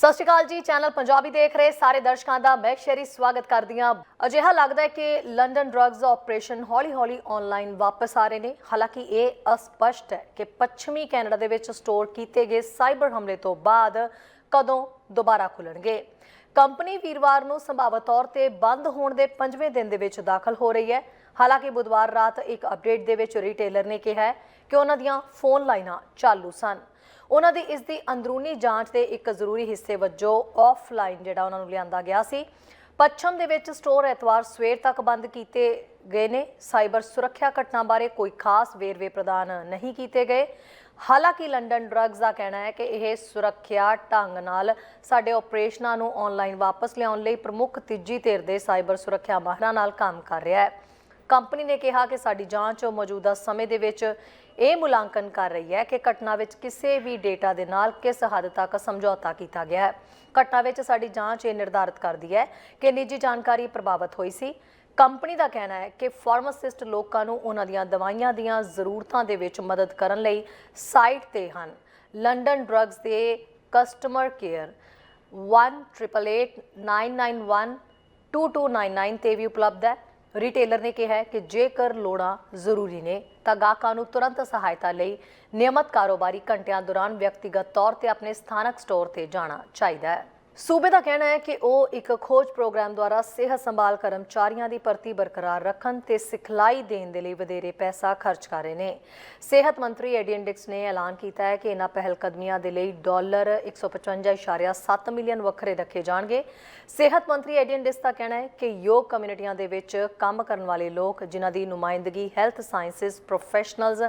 ਸਤਿ ਸ਼੍ਰੀ ਅਕਾਲ ਜੀ, ਚੈਨਲ ਪੰਜਾਬੀ ਦੇਖ ਰਹੇ ਸਾਰੇ ਦਰਸ਼ਕਾਂ ਦਾ ਮੈਂ ਸ਼ੇਰੀ ਸਵਾਗਤ ਕਰਦੀ ਹਾਂ। ਅਜਿਹਾ ਲੱਗਦਾ ਹੈ ਕਿ ਲੰਡਨ ਡਰੱਗਸ ਆਪਰੇਸ਼ਨ ਹੌਲੀ-ਹੌਲੀ ਆਨਲਾਈਨ ਵਾਪਸ ਆ ਰਹੇ ਨੇ। ਹਾਲਾਂਕਿ ਇਹ ਅਸਪਸ਼ਟ ਹੈ ਕਿ ਪੱਛਮੀ ਕੈਨੇਡਾ ਦੇ ਵਿੱਚ ਸਟੋਰ ਕੀਤੇ ਗਏ ਸਾਈਬਰ ਹਮਲੇ ਤੋਂ ਬਾਅਦ ਕਦੋਂ ਦੁਬਾਰਾ ਖੁੱਲਣਗੇ। ਕੰਪਨੀ ਵੀਰਵਾਰ ਨੂੰ ਸੰਭਾਵਤ ਤੌਰ ਤੇ ਬੰਦ ਹੋਣ ਦੇ 5ਵੇਂ ਦਿਨ ਦੇ ਵਿੱਚ ਦਾਖਲ ਹੋ ਰਹੀ ਹੈ। ਹਾਲਾਂਕਿ ਬੁੱਧਵਾਰ ਰਾਤ ਇੱਕ ਅਪਡੇਟ ਦੇ ਵਿੱਚ ਰਿਟੇਲਰ ਨੇ ਕਿਹਾ ਕਿ ਉਹਨਾਂ ਦੀਆਂ ਫੋਨ ਲਾਈਨਾਂ ਚਾਲੂ ਸਨ। ਉਹਨਾਂ ਦੀ ਇਸ ਦੀ ਅੰਦਰੂਨੀ ਜਾਂਚ ਦੇ ਇੱਕ ਜ਼ਰੂਰੀ ਹਿੱਸੇ ਵਜੋਂ ਆਫਲਾਈਨ ਜਿਹੜਾ ਉਹਨਾਂ ਨੂੰ ਲਿਆਂਦਾ ਗਿਆ ਸੀ। ਪੱਛਮ ਦੇ ਵਿੱਚ ਸਟੋਰ ਐਤਵਾਰ ਸਵੇਰ ਤੱਕ ਬੰਦ ਕੀਤੇ ਗਏ ਨੇ। ਸਾਈਬਰ ਸੁਰੱਖਿਆ ਘਟਨਾ ਬਾਰੇ ਕੋਈ ਖਾਸ ਵੇਰਵੇ ਪ੍ਰਦਾਨ ਨਹੀਂ ਕੀਤੇ ਗਏ। ਹਾਲਾਂਕਿ ਲੰਡਨ ਡਰੱਗਸ ਦਾ ਕਹਿਣਾ ਹੈ ਕਿ ਇਹ ਸੁਰੱਖਿਆ ਢੰਗ ਨਾਲ ਸਾਡੇ ਆਪਰੇਸ਼ਨਾਂ ਨੂੰ ਆਨਲਾਈਨ ਵਾਪਸ ਲਿਆਉਣ ਲਈ ਪ੍ਰਮੁੱਖ ਤੀਜੀ ਧਿਰ ਦੇ ਸਾਈਬਰ ਸੁਰੱਖਿਆ ਮਾਹਰਾਂ ਨਾਲ ਕੰਮ ਕਰ ਰਿਹਾ ਹੈ। ਕੰਪਨੀ ਨੇ ਕਿਹਾ ਕਿ ਸਾਡੀ ਜਾਂਚ ਮੌਜੂਦਾ ਸਮੇਂ ਦੇ ਵਿੱਚ ਇਹ ਮੁਲਾਂਕਣ ਕਰ ਰਹੀ ਹੈ ਕਿ ਘਟਨਾ ਵਿੱਚ ਕਿਸੇ ਵੀ ਡੇਟਾ ਦੇ ਨਾਲ ਕਿਸ ਹੱਦ ਤੱਕ ਸਮਝੌਤਾ ਕੀਤਾ ਗਿਆ ਹੈ। ਘਟਨਾ ਵਿੱਚ ਸਾਡੀ ਜਾਂਚ ਇਹ ਨਿਰਧਾਰਤ ਕਰਦੀ ਹੈ ਕਿ ਨਿੱਜੀ ਜਾਣਕਾਰੀ ਪ੍ਰਭਾਵਿਤ ਹੋਈ ਸੀ। ਕੰਪਨੀ ਦਾ ਕਹਿਣਾ ਹੈ ਕਿ ਫਾਰਮਾਸਿਸਟ ਲੋਕਾਂ ਨੂੰ ਉਹਨਾਂ ਦੀਆਂ ਦਵਾਈਆਂ ਦੀਆਂ ਜ਼ਰੂਰਤਾਂ ਦੇ ਵਿੱਚ ਮਦਦ ਕਰਨ ਲਈ ਸਾਈਟ ਤੇ ਹਨ। ਲੰਡਨ ਡਰੱਗਸ ਦੇ ਕਸਟਮਰ ਕੇਅਰ 1888991299 ਤੇ ਵੀ ਉਪਲਬਧ ਹੈ। ਰਿਟੇਲਰ ਨੇ ਕਿਹਾ ਹੈ ਕਿ ਜੇਕਰ ਲੋੜਾਂ ਜ਼ਰੂਰੀ ਨੇ, ਤਾਂ ਗਾਹਕਾਂ ਨੂੰ ਤੁਰੰਤ ਸਹਾਇਤਾ ਲਈ ਨਿਯਮਤ ਕਾਰੋਬਾਰੀ ਘੰਟਿਆਂ ਦੌਰਾਨ ਵਿਅਕਤੀਗਤ ਤੌਰ ਤੇ ਆਪਣੇ ਸਥਾਨਕ ਸਟੋਰ ਤੇ ਜਾਣਾ ਚਾਹੀਦਾ ਹੈ। ਸੂਬੇ ਦਾ ਕਹਿਣਾ ਹੈ ਕਿ ਉਹ ਇੱਕ ਖੋਜ ਪ੍ਰੋਗਰਾਮ ਦੁਆਰਾ ਸਿਹਤ ਸੰਭਾਲ ਕਰਮਚਾਰੀਆਂ ਦੀ ਭਰਤੀ ਬਰਕਰਾਰ ਰੱਖਣ ਤੇ ਸਿਖਲਾਈ ਦੇਣ ਦੇ ਲਈ ਵਧੇਰੇ ਪੈਸਾ ਖਰਚ ਕਰ ਰਹੇ ਨੇ। ਸਿਹਤ ਮੰਤਰੀ ਐਡੀਅਨ ਡਿਕਸ ਨੇ ਐਲਾਨ ਕੀਤਾ ਹੈ ਕਿ ਇਹਨਾਂ ਪਹਿਲ ਕਦਮੀਆਂ ਦੇ ਲਈ ਡਾਲਰ 155.7 ਮਿਲੀਅਨ ਵੱਖਰੇ ਰੱਖੇ ਜਾਣਗੇ। ਸਿਹਤ ਮੰਤਰੀ ਐਡੀਅਨ ਡਿਕਸ ਦਾ ਕਹਿਣਾ ਹੈ ਕਿ ਯੋਗ ਕਮਿਊਨਿਟੀਆਂ ਦੇ ਵਿੱਚ ਕੰਮ ਕਰਨ ਵਾਲੇ ਲੋਕ ਜਿਨ੍ਹਾਂ ਦੀ ਨੁਮਾਇੰਦਗੀ, health sciences professionals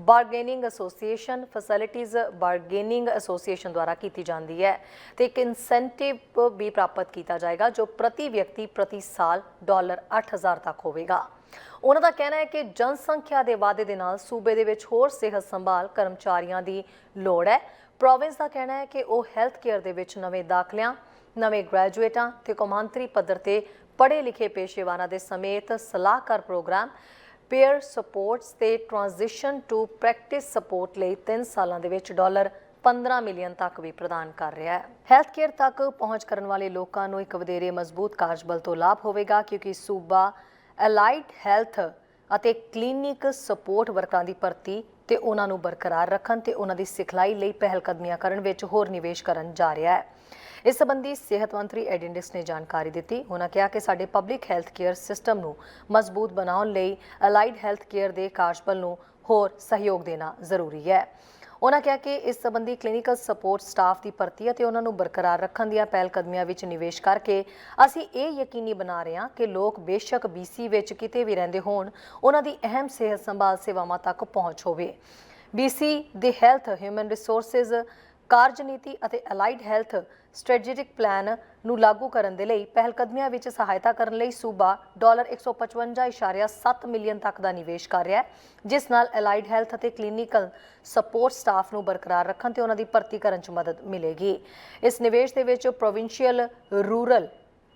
bargaining association facilities bargaining association ਦੁਆਰਾ ਕੀਤੀ ਜਾਂਦੀ ਹੈ ਤੇ ਇੱਕ ਇਨਸੈਂਟਿਵ ਵੀ ਪ੍ਰਾਪਤ ਕੀਤਾ ਜਾਏਗਾ, ਜੋ ਪ੍ਰਤੀ ਵਿਅਕਤੀ ਪ੍ਰਤੀ ਸਾਲ ਡਾਲਰ 8000 ਤੱਕ ਹੋਵੇਗਾ। ਉਹਨਾਂ ਦਾ ਕਹਿਣਾ ਹੈ ਕਿ ਜਨਸੰਖਿਆ ਦੇ ਵਾਧੇ ਦੇ ਨਾਲ ਸੂਬੇ ਦੇ ਵਿੱਚ ਹੋਰ ਸਿਹਤ ਸੰਭਾਲ ਕਰਮਚਾਰੀਆਂ ਦੀ ਲੋੜ ਹੈ। ਪ੍ਰੋਵਿੰਸ ਦਾ ਕਹਿਣਾ ਹੈ ਕਿ ਉਹ ਹੈਲਥ ਕੇਅਰ ਦੇ ਵਿੱਚ ਨਵੇਂ ਦਾਖਲਿਆਂ, ਨਵੇਂ ਗ੍ਰੈਜੂਏਟਾਂ ਤੇ ਕੌਮਾਂਤਰੀ ਪੱਧਰ ਤੇ ਪੜ੍ਹੇ ਲਿਖੇ ਪੇਸ਼ੇਵਾਰਾਂ ਦੇ ਸਮੇਤ ਸਲਾਹਕਾਰ ਪ੍ਰੋਗਰਾਮ ਪੇਅਰ ਸਪੋਰਟਸ ਤੇ ਟ੍ਰਾਂਜੀਸ਼ਨ ਟੂ ਪ੍ਰੈਕਟਿਸ ਸਪੋਰਟ ਲਈ 3 ਸਾਲਾਂ ਦੇ ਵਿੱਚ ਡਾਲਰ 15 ਮਿਲੀਅਨ ਤੱਕ ਵੀ ਪ੍ਰਦਾਨ ਕਰ ਰਿਹਾ ਹੈ। ਹੈਲਥ ਕੇਅਰ ਤੱਕ ਪਹੁੰਚ ਕਰਨ ਵਾਲੇ ਲੋਕਾਂ ਨੂੰ ਇੱਕ ਵਧੇਰੇ ਮਜ਼ਬੂਤ ਕਾਰਜਬਲ ਤੋਂ ਲਾਭ ਹੋਵੇਗਾ ਕਿਉਂਕਿ ਸੂਬਾ ਅਲਾਈਡ ਹੈਲਥ ਅਤੇ ਕਲੀਨਿਕ ਸਪੋਰਟ ਵਰਕਰਾਂ ਦੀ ਭਰਤੀ ਤੇ ਉਹਨਾਂ ਨੂੰ ਬਰਕਰਾਰ ਰੱਖਣ ਤੇ ਉਹਨਾਂ ਦੀ ਸਿਖਲਾਈ ਲਈ ਪਹਿਲ ਕਦਮੀਆਂ ਕਰਨ ਵਿੱਚ ਹੋਰ ਨਿਵੇਸ਼ ਕਰਨ ਜਾ ਰਿਹਾ ਹੈ। ਇਸ ਸੰਬੰਧੀ ਸਿਹਤ ਮੰਤਰੀ ਐਡਿੰਡਿਸ ਨੇ ਜਾਣਕਾਰੀ ਦਿੱਤੀ। ਉਹਨਾਂ ਕਿਹਾ ਕਿ ਸਾਡੇ ਪਬਲਿਕ ਹੈਲਥ ਕੇਅਰ ਸਿਸਟਮ ਨੂੰ ਮਜ਼ਬੂਤ ਬਣਾਉਣ ਲਈ ਅਲਾਈਡ ਹੈਲਥ ਕੇਅਰ ਦੇ ਕਾਰਜਬਲ ਨੂੰ ਹੋਰ ਸਹਿਯੋਗ ਦੇਣਾ ਜ਼ਰੂਰੀ ਹੈ। ਉਹਨਾਂ ਕਿਹਾ ਕਿ ਇਸ ਸੰਬੰਧੀ ਕਲੀਨਿਕਲ ਸਪੋਰਟ ਸਟਾਫ ਦੀ ਭਰਤੀ ਅਤੇ ਉਹਨਾਂ ਨੂੰ ਬਰਕਰਾਰ ਰੱਖਣ ਦੀਆਂ ਪਹਿਲ ਕਦਮੀਆਂ ਵਿੱਚ ਨਿਵੇਸ਼ ਕਰਕੇ ਅਸੀਂ ਇਹ ਯਕੀਨੀ ਬਣਾ ਰਹੇ ਹਾਂ ਕਿ ਲੋਕ ਬੇਸ਼ੱਕ BC ਵਿੱਚ ਕਿਤੇ ਵੀ ਰਹਿੰਦੇ ਹੋਣ ਉਹਨਾਂ ਦੀ ਅਹਿਮ ਸਿਹਤ ਸੰਭਾਲ ਸੇਵਾਵਾਂ ਤੱਕ ਪਹੁੰਚ ਹੋਵੇ। BC ਦੇ ਹੈਲਥ ਹਿਊਮਨ ਰਿਸੋਰਸਸ ਕਾਰਜਨੀਤੀ ਅਤੇ ਅਲਾਈਡ ਹੈਲਥ ਸਟ੍ਰੈਟੇਜਿਕ ਪਲਾਨ ਨੂੰ ਲਾਗੂ ਕਰਨ ਦੇ ਲਈ ਪਹਿਲਕਦਮੀਆਂ ਵਿੱਚ ਸਹਾਇਤਾ ਕਰਨ ਲਈ ਸੂਬਾ ਡਾਲਰ 155.7 ਮਿਲੀਅਨ ਤੱਕ ਦਾ ਨਿਵੇਸ਼ ਕਰ ਰਿਹਾ ਹੈ, ਜਿਸ ਨਾਲ ਅਲਾਈਡ ਹੈਲਥ ਅਤੇ ਕਲੀਨਿਕਲ ਸਪੋਰਟ ਸਟਾਫ ਨੂੰ ਬਰਕਰਾਰ ਰੱਖਣ ਤੇ ਉਹਨਾਂ ਦੀ ਭਰਤੀ ਕਰਨ 'ਚ ਮਦਦ ਮਿਲੇਗੀ। ਇਸ ਨਿਵੇਸ਼ ਦੇ ਵਿੱਚ ਪ੍ਰੋਵਿੰਸ਼ੀਅਲ, ਰੂਰਲ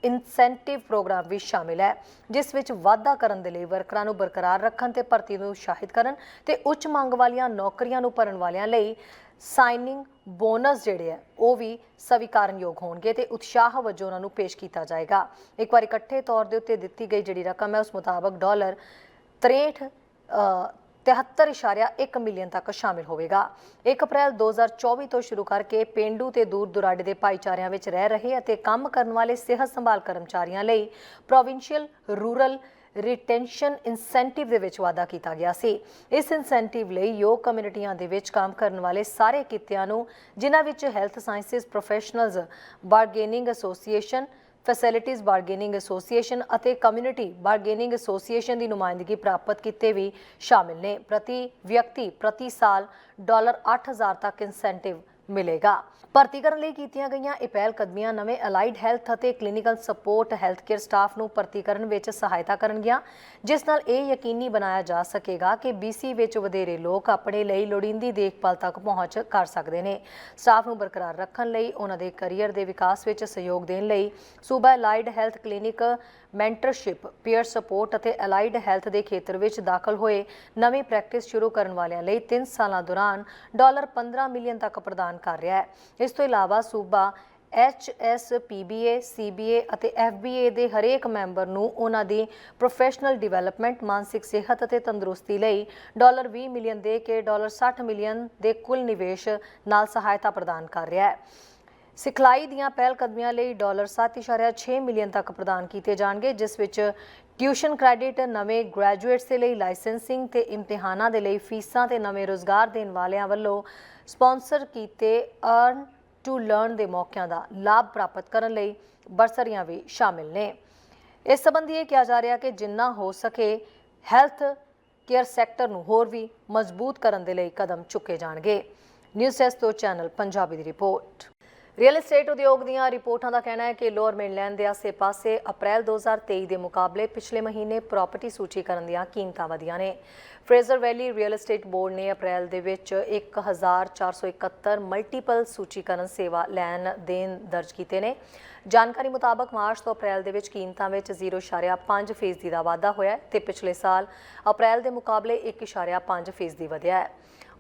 ਇਨਸੈਂਟਿਵ ਪ੍ਰੋਗਰਾਮ ਵੀ ਸ਼ਾਮਿਲ ਹੈ, ਜਿਸ ਵਿੱਚ ਵਾਧਾ ਕਰਨ ਦੇ ਲਈ ਵਰਕਰਾਂ ਨੂੰ ਬਰਕਰਾਰ ਰੱਖਣ ਤੇ ਭਰਤੀ ਨੂੰ ਉਤਸ਼ਾਹਿਤ ਕਰਨ ਤੇ ਉੱਚ ਮੰਗ ਵਾਲੀਆਂ ਨੌਕਰੀਆਂ ਨੂੰ ਭਰਨ ਵਾਲਿਆਂ ਲਈ ਸਾਈਨਿੰਗ ਬੋਨਸ ਜਿਹੜੇ ਆ ਉਹ ਵੀ ਸਵੀਕਾਰਨਯੋਗ ਹੋਣਗੇ ਤੇ ਉਤਸ਼ਾਹ ਵਜੋਂ ਉਹਨਾਂ ਨੂੰ ਪੇਸ਼ ਕੀਤਾ ਜਾਏਗਾ। ਇੱਕ ਵਾਰ ਇਕੱਠੇ ਤੌਰ ਦੇ ਉੱਤੇ ਦਿੱਤੀ ਗਈ ਜਿਹੜੀ ਰਕਮ ਹੈ, ਉਸ ਮੁਤਾਬਕ ਡਾਲਰ 63 73.1 ਮਿਲੀਅਨ ਤੱਕ ਸ਼ਾਮਿਲ ਹੋਵੇਗਾ। 1 ਅਪ੍ਰੈਲ 2024 ਤੋਂ ਸ਼ੁਰੂ ਕਰਕੇ ਪਿੰਡੂ ਤੇ ਦੂਰ ਦੁਰਾਡੇ ਦੇ ਭਾਈਚਾਰਿਆਂ ਵਿੱਚ ਰਹਿ ਰਹੇ ਅਤੇ ਕੰਮ ਕਰਨ ਵਾਲੇ ਸਿਹਤ ਸੰਭਾਲ ਕਰਮਚਾਰੀਆਂ ਲਈ ਪ੍ਰੋਵਿੰਸ਼ੀਅਲ ਰੂਰਲ ਰਿਟੈਂਸ਼ਨ ਇਨਸੈਂਟਿਵ ਦੇ ਵਿੱਚ ਵਾਅਦਾ ਕੀਤਾ ਗਿਆ ਸੀ। ਇਸ ਇਨਸੈਂਟਿਵ ਲਈ ਯੋਗ ਕਮਿਊਨਿਟੀਆਂ ਦੇ ਵਿੱਚ ਕੰਮ ਕਰਨ ਵਾਲੇ ਸਾਰੇ ਕਿੱਤਿਆਂ ਨੂੰ, ਜਿਨ੍ਹਾਂ ਵਿੱਚ health sciences professionals bargaining association facilities bargaining association ਅਤੇ ਕਮਿਊਨਿਟੀ ਬਾਰਗੇਨਿੰਗ ਐਸੋਸੀਏਸ਼ਨ ਦੀ ਨੁਮਾਇੰਦਗੀ ਪ੍ਰਾਪਤ ਕੀਤੇ ਵੀ ਸ਼ਾਮਿਲ ਨੇ। ਪ੍ਰਤੀ ਵਿਅਕਤੀ ਪ੍ਰਤੀ ਸਾਲ ਡਾਲਰ 8000 ਤੱਕ ਇਨਸੈਂਟਿਵ ਮਿਲੇਗਾ। ਭਰਤੀ ਕਰਨ ਲਈ ਕੀਤੀਆਂ ਗਈਆਂ ਇਹ ਪਹਿਲ ਕਦਮੀਆਂ ਨਵੇਂ ਅਲਾਈਡ ਹੈਲਥ ਅਤੇ clinical support health care staff ਨੂੰ ਭਰਤੀ ਕਰਨ ਵਿੱਚ ਸਹਾਇਤਾ ਕਰਨਗੀਆਂ, ਜਿਸ ਨਾਲ ਇਹ ਯਕੀਨੀ ਬਣਾਇਆ ਜਾ ਸਕੇਗਾ ਕਿ BC ਵਿੱਚ ਵਧੇਰੇ ਲੋਕ ਆਪਣੇ ਲਈ ਲੋੜੀਂਦੀ ਦੇਖਭਾਲ ਤੱਕ ਪਹੁੰਚ ਕਰ ਸਕਦੇ ਨੇ। ਸਟਾਫ ਨੂੰ ਬਰਕਰਾਰ ਰੱਖਣ ਲਈ, ਉਹਨਾਂ ਦੇ ਕੈਰੀਅਰ ਦੇ ਵਿਕਾਸ ਵਿੱਚ ਸਹਿਯੋਗ ਦੇਣ ਲਈ ਸੂਬਾ allied health clinic mentorship peer support ਅਤੇ ਅਲਾਈਡ ਹੈਲਥ ਦੇ ਖੇਤਰ ਵਿੱਚ ਦਾਖਲ ਹੋਏ ਨਵੀਂ ਪ੍ਰੈਕਟਿਸ ਸ਼ੁਰੂ ਕਰਨ ਵਾਲਿਆਂ ਲਈ 3 ਸਾਲਾਂ ਦੌਰਾਨ ਡਾਲਰ 15 ਮਿਲੀਅਨ ਤੱਕ ਪ੍ਰਦਾਨ ਕਰ ਰਿਹਾ ਹੈ। ਇਸ ਤੋਂ ਇਲਾਵਾ ਸੂਬਾ HSPBA, CBA ਅਤੇ FBA ਦੇ ਹਰੇਕ ਮੈਂਬਰ ਨੂੰ ਉਹਨਾਂ ਦੀ ਪ੍ਰੋਫੈਸ਼ਨਲ ਡਿਵੈਲਪਮੈਂਟ ਮਾਨਸਿਕ ਸਿਹਤ ਅਤੇ ਤੰਦਰੁਸਤੀ ਲਈ ਡਾਲਰ 20 ਮਿਲੀਅਨ ਦੇ ਕੇ ਡਾਲਰ 60 ਮਿਲੀਅਨ ਦੇ ਕੁੱਲ ਨਿਵੇਸ਼ ਨਾਲ ਸਹਾਇਤਾ ਪ੍ਰਦਾਨ ਕਰ ਰਿਹਾ ਹੈ। ਸਿਖਲਾਈ ਦੀਆਂ ਪਹਿਲ ਕਦਮੀਆਂ ਲਈ ਡਾਲਰ 7.6 ਮਿਲੀਅਨ ਤੱਕ ਪ੍ਰਦਾਨ ਕੀਤੇ ਜਾਣਗੇ, ਜਿਸ ਵਿੱਚ ਟਿਊਸ਼ਨ ਕ੍ਰੈਡਿਟ, ਨਵੇਂ ਗ੍ਰੈਜੂਏਟਸ ਦੇ ਲਈ ਲਾਇਸੈਂਸਿੰਗ ਤੇ ਇਮਤਿਹਾਨਾਂ ਦੇ ਲਈ ਫੀਸਾਂ ਤੇ ਨਵੇਂ ਰੋਜ਼ਗਾਰ ਦੇਣ ਵਾਲਿਆਂ ਵੱਲੋਂ ਸਪਾਂਸਰ ਕੀਤੇ ਅਰਨ ਟੂ ਲਰਨ ਦੇ ਮੌਕਿਆਂ ਦਾ ਲਾਭ ਪ੍ਰਾਪਤ ਕਰਨ ਲਈ ਬਰਸਰੀਆਂ ਵੀ ਸ਼ਾਮਿਲ ਨੇ। ਇਸ ਸੰਬੰਧੀ ਇਹ ਕਿਹਾ ਜਾ ਰਿਹਾ ਕਿ ਜਿੰਨਾ ਹੋ ਸਕੇ ਹੈਲਥ ਕੇਅਰ ਸੈਕਟਰ ਨੂੰ ਹੋਰ ਵੀ ਮਜ਼ਬੂਤ ਕਰਨ ਦੇ ਲਈ ਕਦਮ ਚੁੱਕੇ ਜਾਣਗੇ। ਨਿਊਜ਼ ਡੈਸਕ ਤੋਂ ਚੈਨਲ ਪੰਜਾਬੀ ਦੀ ਰਿਪੋਰਟ। ਰੀਅਲ ਏਸਟੇਟ ਉਦਯੋਗ ਦੀਆਂ ਰਿਪੋਰਟਾਂ ਦਾ ਕਹਿਣਾ ਹੈ ਕਿ ਲੋਅਰ ਮੇਨਲੈਂਡ ਦੇ ਆਸੇ-ਪਾਸੇ ਅਪ੍ਰੈਲ 2023 ਦੇ ਮੁਕਾਬਲੇ ਪਿਛਲੇ ਮਹੀਨੇ ਪ੍ਰਾਪਰਟੀ ਸੂਚੀਕਰਨ ਦੀਆਂ ਕੀਮਤਾਂ ਵਧੀਆਂ ਨੇ। Fraser Valley real estate board ਨੇ ਅਪ੍ਰੈਲ ਦੇ ਵਿੱਚ 1471 ਮਲਟੀਪਲ ਸੂਚੀਕਰਨ ਸੇਵਾ ਲੈਣ ਦੇਣ ਦਰਜ ਕੀਤੇ ਨੇ। ਜਾਣਕਾਰੀ ਮੁਤਾਬਕ ਮਾਰਚ ਤੋਂ ਅਪ੍ਰੈਲ ਦੇ ਵਿੱਚ ਕੀਮਤਾਂ ਵਿੱਚ 0.5% ਫੀਸਦੀ ਦਾ ਵਾਧਾ ਹੋਇਆ ਹੈ ਤੇ ਪਿਛਲੇ ਸਾਲ ਅਪ੍ਰੈਲ ਦੇ ਮੁਕਾਬਲੇ 1.5% ਫੀਸਦੀ ਵਧਿਆ ਹੈ।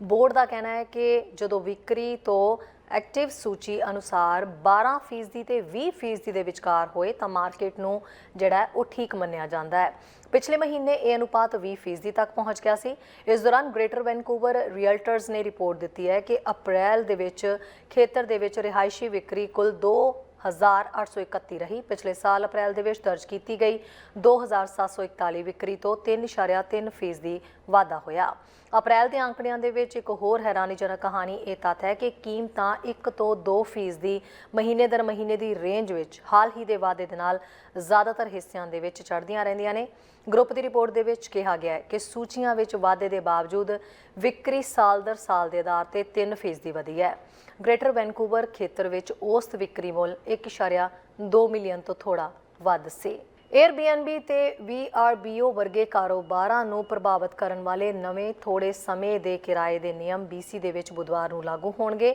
ਬੋਰਡ ਦਾ ਕਹਿਣਾ ਹੈ ਕਿ ਜਦੋਂ ਵਿਕਰੀ ਤੋਂ ਐਕਟਿਵ ਸੂਚੀ ਅਨੁਸਾਰ 12% ਫੀਸਦੀ ਤੇ 20% ਫੀਸਦੀ ਦੇ ਵਿਚਕਾਰ ਹੋਏ ਤਾਂ ਮਾਰਕੀਟ ਨੂੰ ਜਿਹੜਾ ਉਹ ਠੀਕ ਮੰਨਿਆ ਜਾਂਦਾ ਹੈ। ਪਿਛਲੇ ਮਹੀਨੇ ਇਹ ਅਨੁਪਾਤ 20% ਫੀਸਦੀ ਤੱਕ ਪਹੁੰਚ ਗਿਆ ਸੀ। ਇਸ ਦੌਰਾਨ ਗ੍ਰੇਟਰ ਵੈਨਕੂਵਰ ਰੀਅਲਟਰਸ ਨੇ ਰਿਪੋਰਟ ਦਿੱਤੀ ਹੈ ਕਿ ਅਪ੍ਰੈਲ ਦੇ ਵਿੱਚ ਖੇਤਰ ਦੇ ਵਿੱਚ ਰਿਹਾਇਸ਼ੀ ਵਿਕਰੀ ਕੁੱਲ 2 1831 ਰਹੀ। ਪਿਛਲੇ ਸਾਲ ਅਪ੍ਰੈਲ ਦੇ ਵਿੱਚ ਦਰਜ ਕੀਤੀ ਗਈ 2741 ਵਿਕਰੀ ਤੋਂ 3.3 ਫੀਸਦੀ ਵਾਧਾ ਹੋਇਆ। ਅਪ੍ਰੈਲ ਦੇ ਅੰਕੜਿਆਂ ਦੇ ਵਿੱਚ ਇੱਕ ਹੋਰ ਹੈਰਾਨੀਜਨਕ ਕਹਾਣੀ ਇਹ ਤੱਥ ਹੈ ਕਿ ਕੀਮਤਾਂ 1 ਤੋਂ 2 ਫੀਸਦੀ ਮਹੀਨੇ ਦਰ ਮਹੀਨੇ ਦੀ ਰੇਂਜ ਵਿੱਚ ਹਾਲ ਹੀ ਦੇ ਵਾਧੇ ਦੇ ਨਾਲ ਜ਼ਿਆਦਾਤਰ ਹਿੱਸਿਆਂ ਦੇ ਵਿੱਚ ਚੜ੍ਹਦੀਆਂ ਰਹਿੰਦੀਆਂ ਨੇ। ਗਰੁੱਪ ਦੀ ਰਿਪੋਰਟ ਦੇ ਵਿੱਚ ਕਿਹਾ ਗਿਆ ਹੈ ਕਿ ਸੂਚੀਆਂ ਵਿੱਚ ਵਾਧੇ ਦੇ ਬਾਵਜੂਦ ਵਿਕਰੀ ਸਾਲ ਦਰ ਸਾਲ ਦੇ ਆਧਾਰ ਤੇ 3 ਫੀਸਦੀ ਵਧੀ ਹੈ। ਗ੍ਰੇਟਰ ਵੈਨਕੂਵਰ ਖੇਤਰ ਵਿੱਚ ਔਸਤ ਵਿਕਰੀ ਮੁੱਲ 1.2 ਮਿਲੀਅਨ ਤੋਂ ਥੋੜਾ ਵੱਧ ਸੀ। Airbnb ਤੇ VRBO ਵਰਗੇ ਕਾਰੋਬਾਰਾਂ ਨੂੰ ਪ੍ਰਭਾਵਿਤ ਕਰਨ ਵਾਲੇ ਨਵੇਂ ਥੋੜੇ ਸਮੇਂ ਦੇ ਕਿਰਾਏ ਦੇ ਨਿਯਮ BC ਦੇ ਵਿੱਚ ਬੁੱਧਵਾਰ ਨੂੰ ਲਾਗੂ ਹੋਣਗੇ।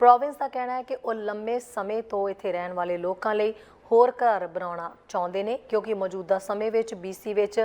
ਪ੍ਰੋਵਿੰਸ ਦਾ ਕਹਿਣਾ ਹੈ ਕਿ ਉਹ ਲੰਮੇ ਸਮੇਂ ਤੋਂ ਇੱਥੇ ਰਹਿਣ ਵਾਲੇ ਲੋਕਾਂ ਲਈ ਹੋਰ ਘਰ ਬਣਾਉਣਾ ਚਾਹੁੰਦੇ ਨੇ, ਕਿਉਂਕਿ ਮੌਜੂਦਾ ਸਮੇਂ ਵਿੱਚ BC ਵਿੱਚ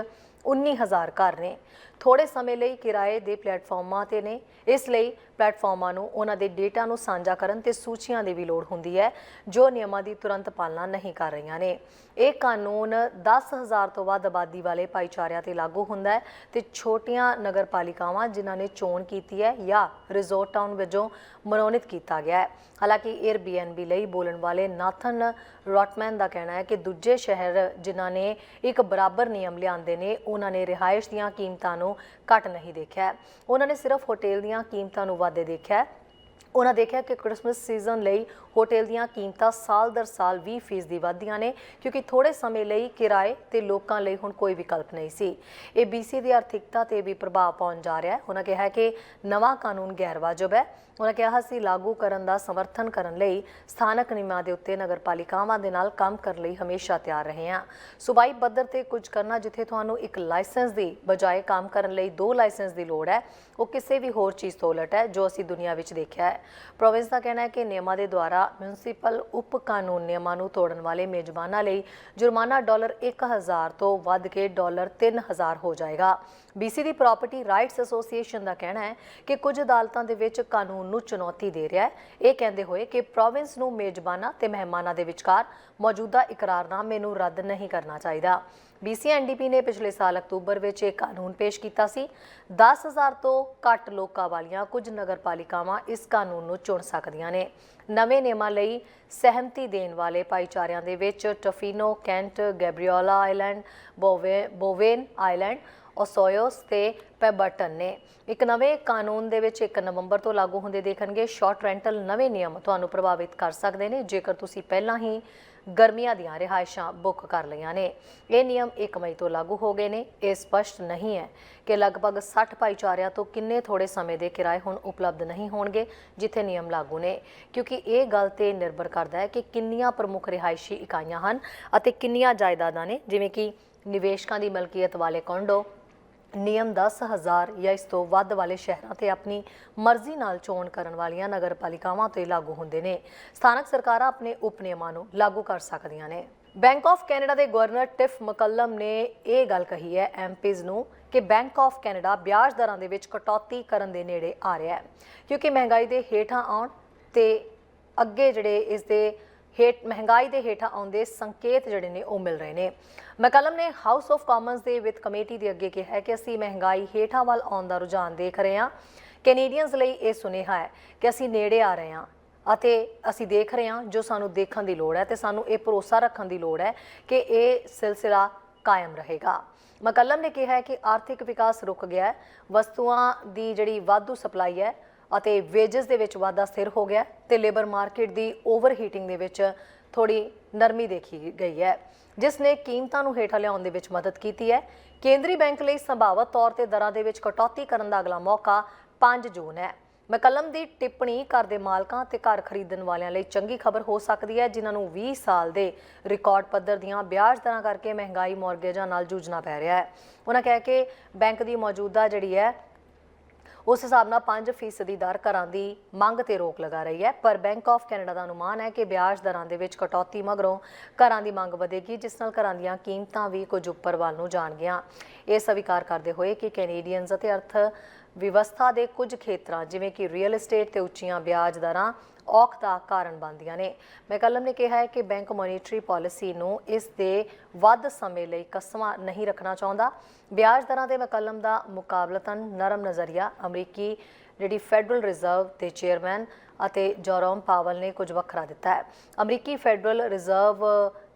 19000 ਘਰ ਨੇ। ਥੋੜੇ ਸਮੇਂ ਲਈ ਕਿਰਾਏ ਦੇ ਪਲੇਟਫਾਰਮਾਂ ਤੇ ਨੇ। ਇਸ ਲਈ ਪਲੇਟਫਾਰਮਾਂ ਨੂੰ ਉਹਨਾਂ ਦੇ ਡੇਟਾ ਨੂੰ ਸਾਂਝਾ ਕਰਨ ਤੇ ਸੂਚੀਆਂ ਦੀ ਵੀ ਲੋੜ ਹੁੰਦੀ ਹੈ, ਜੋ ਨਿਯਮਾਂ ਦੀ ਤੁਰੰਤ ਪਾਲਣਾ ਨਹੀਂ ਕਰ ਰਹੀਆਂ ਨੇ। ਇਹ ਕਾਨੂੰਨ 10000 ਤੋਂ ਵੱਧ ਆਬਾਦੀ ਵਾਲੇ ਭਾਈਚਾਰਿਆਂ ਤੇ ਲਾਗੂ ਹੁੰਦਾ ਹੈ ਤੇ ਛੋਟੀਆਂ ਨਗਰਪਾਲਿਕਾਵਾਂ ਜਿਨ੍ਹਾਂ ਨੇ ਚੋਣ ਕੀਤੀ ਹੈ ਜਾਂ ਰਿਜ਼ੋਰਟ ਟਾਊਨ ਵਜੋਂ ਮਨੋਨੀਤ ਕੀਤਾ ਗਿਆ ਹੈ। ਹਾਲਾਂਕਿ Airbnb ਲਈ ਬੋਲਣ ਵਾਲੇ ਨਾਥਨ ਰੋਟਮੈਨ ਦਾ ਕਹਿਣਾ ਹੈ ਕਿ ਦੂਜੇ ਸ਼ਹਿਰ ਜਿਨ੍ਹਾਂ ਨੇ ਇੱਕ ਬਰਾਬਰ ਨਿਯਮ ਲਿਆਂਦੇ ਨੇ, ਉਹਨਾਂ ਨੇ ਰਿਹਾਇਸ਼ ਦੀਆਂ ਕੀਮਤਾਂ ਨੂੰ ਘਟ ਨਹੀਂ ਦੇਖਿਆ। ਉਹਨਾਂ ਨੇ ਸਿਰਫ ਹੋਟਲ ਦੀਆਂ ਕੀਮਤਾਂ ਨੂੰ ਵਾਧੇ ਦੇਖਿਆ। ਉਹਨਾਂ ਦੇਖਿਆ ਕਿ ਕ੍ਰਿਸਮਸ ਸੀਜ਼ਨ ਲਈ ਹੋਟਲ ਦੀਆਂ ਕੀਮਤਾਂ ਸਾਲ ਦਰ ਸਾਲ 20% ਫੀਸਦੀ ਵਧਦੀਆਂ ਨੇ, ਕਿਉਂਕਿ ਥੋੜੇ ਸਮੇਂ ਲਈ ਕਿਰਾਏ ਤੇ ਲੋਕਾਂ ਲਈ ਹੁਣ ਕੋਈ ਵਿਕਲਪ ਨਹੀਂ ਸੀ। ਇਹ BC ਦੀ ਆਰਥਿਕਤਾ ਤੇ ਵੀ ਪ੍ਰਭਾਵ ਪਾਉਣ ਜਾ ਰਿਹਾ ਹੈ। ਉਹਨਾਂ ਕਿਹਾ ਕਿ ਨਵਾਂ ਕਾਨੂੰਨ ਗੈਰ ਵਾਜਬ ਹੈ। ਉਹਨਾਂ ਕਿਹਾ ਸੀ ਲਾਗੂ ਕਰਨ ਦਾ ਸਮਰਥਨ ਕਰਨ ਲਈ ਸਥਾਨਕ ਨਿਯਮਾਂ ਦੇ ਉੱਤੇ ਨਗਰਪਾਲਿਕਾਵਾਂ ਦੇ ਨਾਲ ਕੰਮ ਕਰਨ ਲਈ ਹਮੇਸ਼ਾ ਤਿਆਰ ਰਹੇ ਹਾਂ। ਸੂਬਾਈ ਪੱਧਰ ਤੇ ਕੁਝ ਕਰਨਾ ਜਿੱਥੇ ਤੁਹਾਨੂੰ ਇੱਕ ਲਾਇਸੈਂਸ ਦੀ ਬਜਾਏ ਕੰਮ ਕਰਨ ਲਈ ਦੋ ਲਾਇਸੈਂਸ ਦੀ ਲੋੜ ਹੈ, ਉਹ ਕਿਸੇ ਵੀ ਹੋਰ ਚੀਜ਼ ਤੋਂ ਉਲਟ ਹੈ ਜੋ ਅਸੀਂ ਦੁਨੀਆ ਵਿੱਚ ਦੇਖਿਆ ਹੈ। ਪ੍ਰੋਵਿੰਸ ਦਾ ਕਹਿਣਾ ਹੈ ਕਿ ਨਿਯਮਾਂ ਦੇ ਦੁਆਰਾ ਮਿਊਨਿਸਪਲ ਉਪ ਕਾਨੂੰਨ ਨਿਯਮਾਂ ਨੂੰ ਤੋੜਨ ਵਾਲੇ ਮੇਜ਼ਬਾਨਾਂ ਲਈ ਜੁਰਮਾਨਾ ਡਾਲਰ 1000 ਤੋਂ ਵੱਧ ਕੇ ਡਾਲਰ 3000 ਹੋ ਜਾਏਗਾ। BC ਦੀ ਪ੍ਰਾਪਰਟੀ ਰਾਈਟਸ ਐਸੋਸੀਏਸ਼ਨ ਦਾ ਕਹਿਣਾ ਹੈ ਕਿ ਕੁਝ ਅਦਾਲਤਾਂ ਦੇ ਵਿੱਚ ਕਾਨੂੰਨ ਨੂੰ ਚੁਣੌਤੀ ਦੇ ਰਿਹਾ ਹੈ। ਇਹ ਕਹਿੰਦੇ ਹੋਏ ਕਿ ਪ੍ਰੋਵਿੰਸ ਨੂੰ ਮੇਜ਼ਬਾਨਾਂ ਤੇ ਮਹਿਮਾਨਾਂ ਦੇ ਵਿਚਕਾਰ ਮੌਜੂਦਾ ਇਕਰਾਰਨਾਮੇ ਨੂੰ ਰੱਦ ਨਹੀਂ ਕਰਨਾ ਚਾਹੀਦਾ। BC NDP ਨੇ ਪਿਛਲੇ ਸਾਲ ਅਕਤੂਬਰ ਵਿੱਚ ਇਹ ਕਾਨੂੰਨ ਪੇਸ਼ ਕੀਤਾ ਸੀ। 10000 ਤੋਂ ਘੱਟ ਲੋਕਾਂ ਵਾਲੀਆਂ ਕੁਝ ਨਗਰਪਾਲਿਕਾਵਾਂ ਇਸ ਕਾਨੂੰਨ ਨੂੰ ਚੁਣ ਸਕਦੀਆਂ ਨੇ। ਨਵੇਂ ਨਿਯਮਾਂ ਲਈ ਸਹਿਮਤੀ ਦੇਣ ਵਾਲੇ ਭਾਈਚਾਰਿਆਂ ਦੇ ਵਿੱਚ ਟਫੀਨੋ ਕੈਂਟ ਗੈਬਰੀਓਲਾ ਆਈਲੈਂਡ ਬੋਵੇ ਬੋਵੇਨ ਆਈਲੈਂਡ ਓਸੋਇਓਸ ਤੇ ਪੈਬਰਟਨ ਨੇ ਇੱਕ ਨਵੇਂ ਕਾਨੂੰਨ ਦੇ ਵਿੱਚ 1 ਨਵੰਬਰ ਤੋਂ ਲਾਗੂ ਹੁੰਦੇ ਦੇਖਣਗੇ ਸ਼ਾਰਟ ਰੈਂਟਲ ਨਵੇਂ ਨਿਯਮ ਤੁਹਾਨੂੰ ਪ੍ਰਭਾਵਿਤ ਕਰ ਸਕਦੇ ਨੇ ਜੇਕਰ ਤੁਸੀਂ ਪਹਿਲਾਂ ਹੀ ਗਰਮੀਆਂ ਦੀਆਂ ਰਿਹਾਇਸ਼ਾਂ ਬੁੱਕ ਕਰ ਲਈਆਂ ਨੇ ਇਹ ਨਿਯਮ 1 ਮਈ ਤੋਂ ਲਾਗੂ ਹੋ ਗਏ ਨੇ ਇਹ ਸਪਸ਼ਟ ਨਹੀਂ ਹੈ ਕਿ ਲਗਭਗ 60 ਭਾਈਚਾਰਿਆਂ ਤੋਂ ਕਿੰਨੇ ਥੋੜੇ ਸਮੇਂ ਦੇ ਕਿਰਾਏ ਹੁਣ ਉਪਲਬਧ ਨਹੀਂ ਹੋਣਗੇ ਜਿੱਥੇ ਨਿਯਮ ਲਾਗੂ ਨੇ ਕਿਉਂਕਿ ਇਹ ਗੱਲ ਤੇ ਨਿਰਭਰ ਕਰਦਾ ਹੈ ਕਿ ਕਿੰਨੀਆਂ ਪ੍ਰਮੁੱਖ ਰਿਹਾਇਸ਼ੀ ਇਕਾਈਆਂ ਹਨ ਅਤੇ ਕਿੰਨੀਆਂ ਜਾਇਦਾਦਾਂ ਨੇ ਜਿਵੇਂ ਕਿ ਨਿਵੇਸ਼ਕਾਂ ਦੀ ਮਲਕੀਅਤ ਵਾਲੇ ਕੰਡੋ ਨਿਯਮ 10000 ਜਾਂ ਇਸ ਤੋਂ ਵੱਧ ਵਾਲੇ ਸ਼ਹਿਰਾਂ ਤੇ ਆਪਣੀ ਮਰਜ਼ੀ ਨਾਲ ਚੋਣ ਕਰਨ ਵਾਲੀਆਂ ਨਗਰਪਾਲਿਕਾਵਾਂ ਤੇ ਲਾਗੂ ਹੁੰਦੇ ਨੇ। ਸਥਾਨਕ ਸਰਕਾਰਾਂ ਆਪਣੇ ਉਪਨਿਯਮਾਂ ਨੂੰ ਲਾਗੂ ਕਰ ਸਕਦੀਆਂ ਨੇ। ਬੈਂਕ ਆਫ ਕੈਨੇਡਾ ਦੇ ਗਵਰਨਰ ਟਿਫ ਮਕੱਲਮ ਨੇ ਇਹ ਗੱਲ ਕਹੀ ਹੈ, ਐਮਪੀਜ਼ ਨੂੰ, ਕਿ ਬੈਂਕ ਆਫ ਕੈਨੇਡਾ ਵਿਆਜ ਦਰਾਂ ਦੇ ਵਿੱਚ ਕਟੌਤੀ ਕਰਨ ਦੇ ਨੇੜੇ ਆ ਰਿਹਾ ਹੈ, ਕਿਉਂਕਿ ਮਹਿੰਗਾਈ ਦੇ ਹੇਠਾਂ ਆਉਣ ਤੇ ਅੱਗੇ ਜਿਹੜੇ ਇਸ ਦੇ ਹੇਠ ਮਹਿੰਗਾਈ ਦੇ ਹੇਠਾਂ ਆਉਂਦੇ ਸੰਕੇਤ ਜਿਹੜੇ ਨੇ ਉਹ ਮਿਲ ਰਹੇ ਨੇ। ਮੈਕਲਮ ਨੇ ਹਾਊਸ ਆਫ ਕਾਮਨਸ ਦੇ ਵਿੱਤ ਕਮੇਟੀ ਦੇ ਅੱਗੇ ਕਿਹਾ ਹੈ ਕਿ ਅਸੀਂ ਮਹਿੰਗਾਈ ਹੇਠਾਂ ਵੱਲ ਆਉਣ ਦਾ ਰੁਝਾਨ ਦੇਖ ਰਹੇ ਹਾਂ। ਕੈਨੇਡੀਅਨਸ ਲਈ ਇਹ ਸੁਨੇਹਾ ਹੈ ਕਿ ਅਸੀਂ ਨੇੜੇ ਆ ਰਹੇ ਹਾਂ ਅਤੇ ਅਸੀਂ ਦੇਖ ਰਹੇ ਹਾਂ ਜੋ ਸਾਨੂੰ ਦੇਖਣ ਦੀ ਲੋੜ ਹੈ ਤੇ ਸਾਨੂੰ ਇਹ ਭਰੋਸਾ ਰੱਖਣ ਦੀ ਲੋੜ ਹੈ ਕਿ ਇਹ ਸਿਲਸਿਲਾ ਕਾਇਮ ਰਹੇਗਾ। ਮਕਲਮ ਨੇ ਕਿਹਾ ਹੈ ਕਿ ਆਰਥਿਕ ਵਿਕਾਸ ਰੁਕ ਗਿਆ ਹੈ। ਵਸਤੂਆਂ ਦੀ ਜਿਹੜੀ ਵਾਧੂ ਸਪਲਾਈ ਹੈ ਅਤੇ ਵੇਜਸ ਦੇ ਵਿੱਚ ਵਾਧਾ ਸਥਿਰ ਹੋ ਗਿਆ ਹੈ ਤੇ ਲੇਬਰ ਮਾਰਕੀਟ ਦੀ ਓਵਰਹੀਟਿੰਗ ਦੇ ਵਿੱਚ ਥੋੜੀ ਨਰਮੀ ਦੇਖੀ ਗਈ ਹੈ, ਜਿਸ ਨੇ ਕੀਮਤਾਂ ਨੂੰ ਹੇਠਾਂ ਲਿਆਉਣ ਦੇ ਵਿੱਚ ਮਦਦ ਕੀਤੀ ਹੈ। ਕੇਂਦਰੀ ਬੈਂਕ ਲਈ ਸੰਭਾਵਤ ਤੌਰ ਤੇ ਦਰਾਂ ਦੇ ਵਿੱਚ ਕਟੌਤੀ ਕਰਨ ਦਾ ਅਗਲਾ ਮੌਕਾ 5 ਜੂਨ ਹੈ। ਮਕਲਮ ਦੀ ਟਿੱਪਣੀ ਘਰ ਦੇ ਮਾਲਕਾਂ ਤੇ ਘਰ ਖਰੀਦਣ ਵਾਲਿਆਂ ਲਈ ਚੰਗੀ ਖਬਰ ਹੋ ਸਕਦੀ ਹੈ, ਜਿਨ੍ਹਾਂ ਨੂੰ 20 ਸਾਲ ਦੇ ਰਿਕਾਰਡ ਪੱਧਰ ਦੀਆਂ ਵਿਆਜ ਦਰਾਂ ਕਰਕੇ ਮਹਿੰਗਾਈ, ਮੌਰਗੇਜਾਂ ਨਾਲ ਜੂਝਣਾ ਪੈ ਰਿਹਾ ਹੈ। ਉਹਨਾਂ ਕਹਿ ਕਿ ਬੈਂਕ ਦੀ ਮੌਜੂਦਾ ਜਿਹੜੀ ਹੈ ਉਸ ਹਿਸਾਬ ਨਾਲ 5% ਦਰ ਘਰਾਂ ਦੀ ਮੰਗ ਤੇ ਰੋਕ ਲਗਾ ਰਹੀ ਹੈ। ਪਰ ਬੈਂਕ ਆਫ ਕੈਨੇਡਾ ਦਾ ਅਨੁਮਾਨ ਹੈ ਕਿ ਵਿਆਜ ਦਰਾਂ ਦੇ ਵਿੱਚ ਕਟੌਤੀ ਮਗਰੋਂ ਘਰਾਂ ਦੀ ਮੰਗ ਵਧੇਗੀ, ਜਿਸ ਨਾਲ ਘਰਾਂ ਦੀਆਂ ਕੀਮਤਾਂ ਵੀ ਕੁਝ ਉੱਪਰ ਵੱਲ ਨੂੰ ਜਾਣਗੀਆਂ। ਇਹ ਸਵੀਕਾਰ ਕਰਦੇ ਹੋਏ ਕਿ ਕੈਨੇਡੀਅਨਜ਼ ਅਤੇ ਅਰਥ ਵਿਵਸਥਾ ਦੇ ਕੁਝ ਖੇਤਰਾਂ, ਜਿਵੇਂ ਕਿ ਰੀਅਲ ਏਸਟੇਟ ਤੇ ਉੱਚੀਆਂ ਵਿਆਜ ਦਰਾਂ ਔਖ ਦਾ ਕਾਰਨ ਬਣਦੀਆਂ ਨੇ। ਮੈਕਲਮ ਨੇ ਕਿਹਾ ਹੈ ਕਿ ਬੈਂਕ ਮੋਨੀਟਰੀ ਪਾਲਿਸੀ ਨੂੰ ਇਸ ਦੇ ਵੱਧ ਸਮੇਂ ਲਈ ਕਸਮਾਂ ਨਹੀਂ ਰੱਖਣਾ ਚਾਹੁੰਦਾ। ਵਿਆਜ ਦਰਾਂ ਦੇ ਮੈਕਲਮ ਦਾ ਮੁਕਾਬਲਤਨ ਨਰਮ ਨਜ਼ਰੀਆ ਅਮਰੀਕੀ, ਜਿਹੜੀ ਫੈਡਰਲ ਰਿਜ਼ਰਵ ਦੇ ਚੇਅਰਮੈਨ ਅਤੇ ਜੋਰਮ ਪਾਵਲ ਨੇ ਕੁਝ ਵੱਖਰਾ ਦਿੱਤਾ ਹੈ। ਅਮਰੀਕੀ ਫੈਡਰਲ ਰਿਜ਼ਰਵ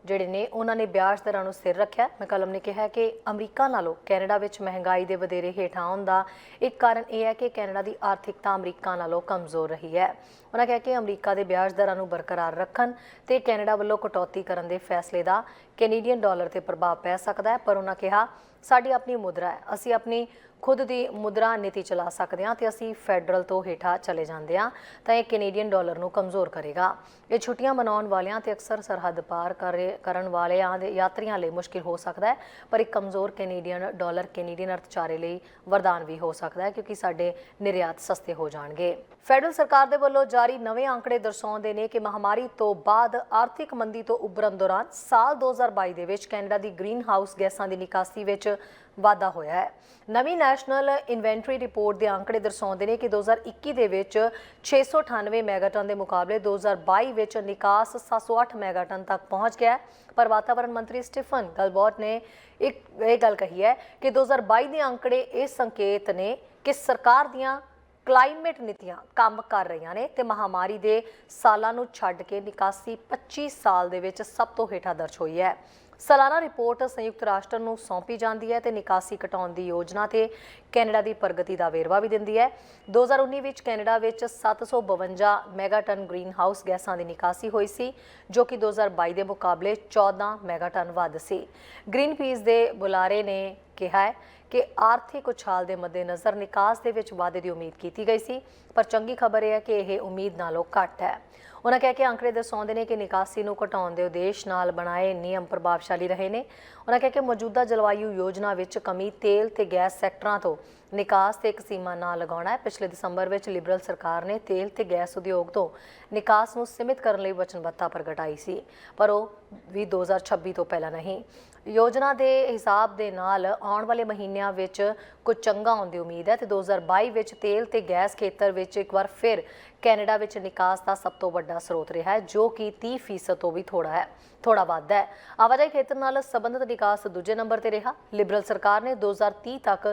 ਜਿਹੜੇ ਨੇ, ਉਹਨਾਂ ਨੇ ਵਿਆਜ ਦਰਾਂ ਨੂੰ ਸਿਰ ਰੱਖਿਆ। ਮੈਕਲਮ ਨੇ ਕਿਹਾ ਕਿ ਅਮਰੀਕਾ ਨਾਲੋਂ ਕੈਨੇਡਾ ਵਿੱਚ ਮਹਿੰਗਾਈ ਦੇ ਵਧੇਰੇ ਹੇਠਾਂ ਆਉਣ ਦਾ ਇੱਕ ਕਾਰਨ ਇਹ ਹੈ ਕਿ ਕੈਨੇਡਾ ਦੀ ਆਰਥਿਕਤਾ ਅਮਰੀਕਾ ਨਾਲੋਂ ਕਮਜ਼ੋਰ ਰਹੀ ਹੈ। ਉਹਨਾਂ ਕਿਹਾ ਕਿ ਅਮਰੀਕਾ ਦੇ ਵਿਆਜ ਦਰਾਂ ਨੂੰ ਬਰਕਰਾਰ ਰੱਖਣ ਤੇ ਕੈਨੇਡਾ ਵੱਲੋਂ ਕਟੌਤੀ ਕਰਨ ਦੇ ਫੈਸਲੇ ਦਾ ਕੈਨੇਡੀਅਨ ਡਾਲਰ ਤੇ ਪ੍ਰਭਾਵ ਪੈ ਸਕਦਾ ਹੈ, ਪਰ ਉਹਨਾਂ ਕਿਹਾ ਸਾਡੀ ਆਪਣੀ ਮੁਦਰਾ ਹੈ। ਅਸੀਂ ਆਪਣੀ ਖੁਦ ਦੀ ਮੁਦਰਾ ਨੀਤੀ ਚਲਾ ਸਕਦੇ ਹਾਂ ਤੇ ਅਸੀਂ ਫੈਡਰਲ ਤੋਂ ਹੇਠਾਂ ਚਲੇ ਜਾਂਦੇ ਹਾਂ ਤਾਂ ਇਹ ਕੈਨੇਡੀਅਨ ਡਾਲਰ ਨੂੰ ਕਮਜ਼ੋਰ ਕਰੇਗਾ। ਇਹ ਛੁੱਟੀਆਂ ਮਨਾਉਣ ਵਾਲਿਆਂ ਤੇ ਅਕਸਰ ਸਰਹੱਦ ਪਾਰ ਕਰੇ- ਕਰਨ ਵਾਲਿਆਂ ਦੇ ਯਾਤਰੀਆਂ ਲਈ ਮੁਸ਼ਕਿਲ ਹੋ ਸਕਦਾ ਹੈ, ਪਰ ਇੱਕ ਕਮਜ਼ੋਰ ਕੈਨੇਡੀਅਨ ਡਾਲਰ ਕੈਨੇਡੀਅਨ ਅਰਥਚਾਰੇ ਲਈ ਵਰਦਾਨ ਵੀ ਹੋ ਸਕਦਾ ਹੈ ਕਿਉਂਕਿ ਸਾਡੇ ਨਿਰਯਾਤ ਸਸਤੇ ਹੋ ਜਾਣਗੇ। ਫੈਡਰਲ ਸਰਕਾਰ ਦੇ ਵੱਲੋਂ ਜਾਰੀ ਨਵੇਂ ਅੰਕੜੇ ਦਰਸਾਉਂਦੇ ਨੇ ਕਿ ਮਹਾਮਾਰੀ ਤੋਂ ਬਾਅਦ ਆਰਥਿਕ ਮੰਦੀ ਤੋਂ ਉਭਰਨ ਦੌਰਾਨ ਸਾਲ 2022 ਦੇ ਵਿੱਚ ਕੈਨੇਡਾ ਦੀ ਗ੍ਰੀਨ ਹਾਊਸ ਗੈਸਾਂ ਦੀ ਨਿਕਾਸੀ ਵਿੱਚ ਵਾਧਾ ਹੋਇਆ ਹੈ। ਨਵੀਂ ਨੈਸ਼ਨਲ ਇਨਵੈਂਟਰੀ ਰਿਪੋਰਟ ਦੇ ਅੰਕੜੇ ਦਰਸਾਉਂਦੇ ਨੇ ਕਿ 2021 ਦੇ ਵਿੱਚ 698 ਮੈਗਾਟਨ ਦੇ ਮੁਕਾਬਲੇ 2022 ਵਿੱਚ ਨਿਕਾਸ 708 ਮੈਗਾਟਨ ਤੱਕ ਪਹੁੰਚ ਗਿਆ ਪਰ ਵਾਤਾਵਰਣ ਮੰਤਰੀ ਸਟੀਫਨ ਗਲਬੋਟ ਨੇ ਇੱਕ, ਇਹ ਗੱਲ ਕਹੀ ਹੈ ਕਿ 2022 ਦੇ ਅੰਕੜੇ ਇਹ ਸੰਕੇਤ ਨੇ ਕਿ ਸਰਕਾਰ ਦੀਆਂ ਕਲਾਈਮੇਟ ਨੀਤੀਆਂ ਕੰਮ ਕਰ ਰਹੀਆਂ ਨੇ ਤੇ ਮਹਾਮਾਰੀ ਦੇ ਸਾਲਾਂ ਨੂੰ ਛੱਡ ਕੇ ਨਿਕਾਸੀ 25 ਸਾਲ ਦੇ ਵਿੱਚ ਸਭ ਤੋਂ ਹੇਠਾਂ ਦਰਜ ਹੋਈ ਹੈ। ਸਾਲਾਨਾ ਰਿਪੋਰਟ ਸੰਯੁਕਤ ਰਾਸ਼ਟਰ ਨੂੰ ਸੌਂਪੀ ਜਾਂਦੀ ਹੈ ਤੇ ਨਿਕਾਸੀ ਘਟਾਉਣ ਦੀ ਯੋਜਨਾ ਤੇ ਕੈਨੇਡਾ ਦੀ ਪ੍ਰਗਤੀ ਦਾ ਵੇਰਵਾ ਵੀ ਦਿੰਦੀ ਹੈ। 2019 ਵਿੱਚ ਕੈਨੇਡਾ ਵਿੱਚ 752 ਮੈਗਾਟਨ ਗ੍ਰੀਨ ਹਾਊਸ ਗੈਸਾਂ ਦੀ ਨਿਕਾਸੀ ਹੋਈ ਸੀ, ਜੋ ਕਿ 2022 ਦੇ ਮੁਕਾਬਲੇ 14 ਮੈਗਾਟਨ ਵੱਧ ਸੀ। ਗ੍ਰੀਨ ਪੀਸ ਦੇ ਬੁਲਾਰੇ ਨੇ ਕਿਹਾ ਹੈ ਕਿ ਆਰਥਿਕ ਉਛਾਲ ਦੇ ਮੱਦੇਨਜ਼ਰ ਨਿਕਾਸ ਦੇ ਵਿੱਚ ਵਾਧੇ ਦੀ ਉਮੀਦ ਕੀਤੀ ਗਈ ਸੀ, ਪਰ ਚੰਗੀ ਖਬਰ ਇਹ ਹੈ ਕਿ ਇਹ ਉਮੀਦ ਨਾਲੋਂ ਘੱਟ ਹੈ। ਉਹਨਾਂ ਕਹਿ ਕੇ ਅੰਕੜੇ ਦਰਸਾਉਂਦੇ ਨੇ ਕਿ ਨਿਕਾਸੀ ਨੂੰ ਘਟਾਉਣ ਦੇ ਉਦੇਸ਼ ਨਾਲ ਬਣਾਏ ਨਿਯਮ ਪ੍ਰਭਾਵਸ਼ਾਲੀ ਰਹੇ ਨੇ। ਉਹਨਾਂ ਕਹਿ ਕੇ ਮੌਜੂਦਾ ਜਲਵਾਯੂ ਯੋਜਨਾ ਵਿੱਚ ਕਮੀ ਤੇਲ ਤੇ ਗੈਸ ਸੈਕਟਰਾਂ ਤੋਂ ਨਿਕਾਸ ਤੇ ਇੱਕ ਸੀਮਾ ਨਾ ਲਗਾਉਣਾ ਹੈ। ਪਿਛਲੇ ਦਸੰਬਰ ਵਿੱਚ ਲਿਬਰਲ ਸਰਕਾਰ ਨੇ ਤੇਲ ਤੇ ਗੈਸ ਉਦਯੋਗ ਤੋਂ ਨਿਕਾਸ ਨੂੰ ਸੀਮਿਤ ਕਰਨ ਲਈ ਵਚਨਬੱਧਤਾ ਪ੍ਰਗਟਾਈ ਸੀ, ਪਰ ਉਹ ਵੀ 2026 ਤੋਂ ਪਹਿਲਾਂ ਨਹੀਂ। ਯੋਜਨਾ ਦੇ ਹਿਸਾਬ ਦੇ ਨਾਲ ਆਉਣ ਵਾਲੇ ਮਹੀਨਿਆਂ ਵਿੱਚ ਕੁਝ ਚੰਗਾ ਆਉਣ ਦੀ ਉਮੀਦ ਹੈ ਤੇ 2022 ਵਿੱਚ ਤੇਲ ਤੇ ਗੈਸ ਖੇਤਰ ਵਿੱਚ ਇੱਕ ਵਾਰ ਫਿਰ ਕੈਨੇਡਾ ਵਿੱਚ ਨਿਕਾਸ ਦਾ ਸਭ ਤੋਂ ਵੱਡਾ ਸਰੋਤ ਰਿਹਾ ਹੈ, ਜੋ ਕਿ 30% ਤੋਂ ਵੀ ਥੋੜਾ ਹੈ ਥੋੜਾ ਵੱਧ ਹੈ। ਆਵਾਜਾਈ ਖੇਤਰ ਨਾਲ ਸੰਬੰਧਿਤ ਨਿਕਾਸ ਦੂਜੇ ਨੰਬਰ ਤੇ ਰਿਹਾ। ਲਿਬਰਲ ਸਰਕਾਰ ਨੇ 2030 ਤੱਕ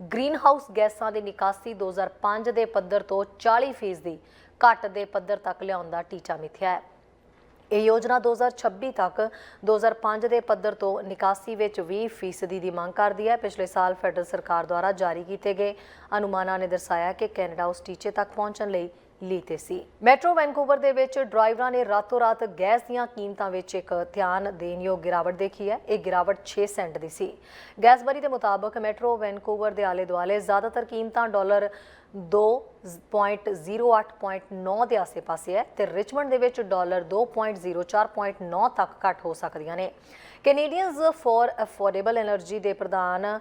ਗ੍ਰੀਨ ਹਾਊਸ ਗੈਸਾਂ ਦੀ ਨਿਕਾਸੀ 2005 ਦੇ ਪੱਧਰ ਤੋਂ 40% ਦੀ ਘੱਟ ਦੇ ਪੱਧਰ ਤੱਕ ਲਿਆਉਣ ਦਾ ਟੀਚਾ ਮਿਥਿਆ ਹੈ। ਇਹ ਯੋਜਨਾ 2026 ਤੱਕ 2005 ਦੇ ਪੱਧਰ ਤੋਂ ਨਿਕਾਸੀ ਵਿੱਚ 20% ਦੀ ਮੰਗ ਕਰਦੀ ਹੈ। ਪਿਛਲੇ ਸਾਲ ਫੈਡਰਲ ਸਰਕਾਰ ਦੁਆਰਾ ਜਾਰੀ ਕੀਤੇ ਗਏ ਅਨੁਮਾਨਾਂ ਨੇ ਦਰਸਾਇਆ ਕਿ ਕੈਨੇਡਾ ਉਸ ਟੀਚੇ ਤੱਕ ਪਹੁੰਚਣ ਲਈ ਲੀਤੇ ਸੀ। ਮੈਟਰੋ ਵੈਨਕੂਵਰ ਦੇ ਵਿੱਚ ਡਰਾਈਵਰਾਂ ਨੇ ਰਾਤੋਂ ਰਾਤ ਗੈਸ ਦੀਆਂ ਕੀਮਤਾਂ ਵਿੱਚ ਇੱਕ ਧਿਆਨ ਦੇਣਯੋਗ ਗਿਰਾਵਟ ਦੇਖੀ ਹੈ। ਇਹ ਗਿਰਾਵਟ 6 ਸੈਂਟ ਦੀ ਸੀ। ਗੈਸਬਰੀ ਦੇ ਮੁਤਾਬਕ ਮੈਟਰੋ ਵੈਨਕੂਵਰ ਦੇ ਆਲੇ ਦੁਆਲੇ ਜ਼ਿਆਦਾਤਰ ਕੀਮਤਾਂ ਡਾਲਰ 2.08.9 ਦੇ ਆਸੇ ਪਾਸੇ ਹੈ ਤੇ ਰਿਚਮੰਡ ਦੇ ਵਿੱਚ ਡਾਲਰ 2.04.9 ਤੱਕ ਘਟ ਹੋ ਸਕਦੀਆਂ ਨੇ। ਕੈਨੇਡੀਅਨਸ ਫॉर ਅਫੋਰਡੇਬਲ એનર્ਜੀ ਦੇ ਪ੍ਰਧਾਨ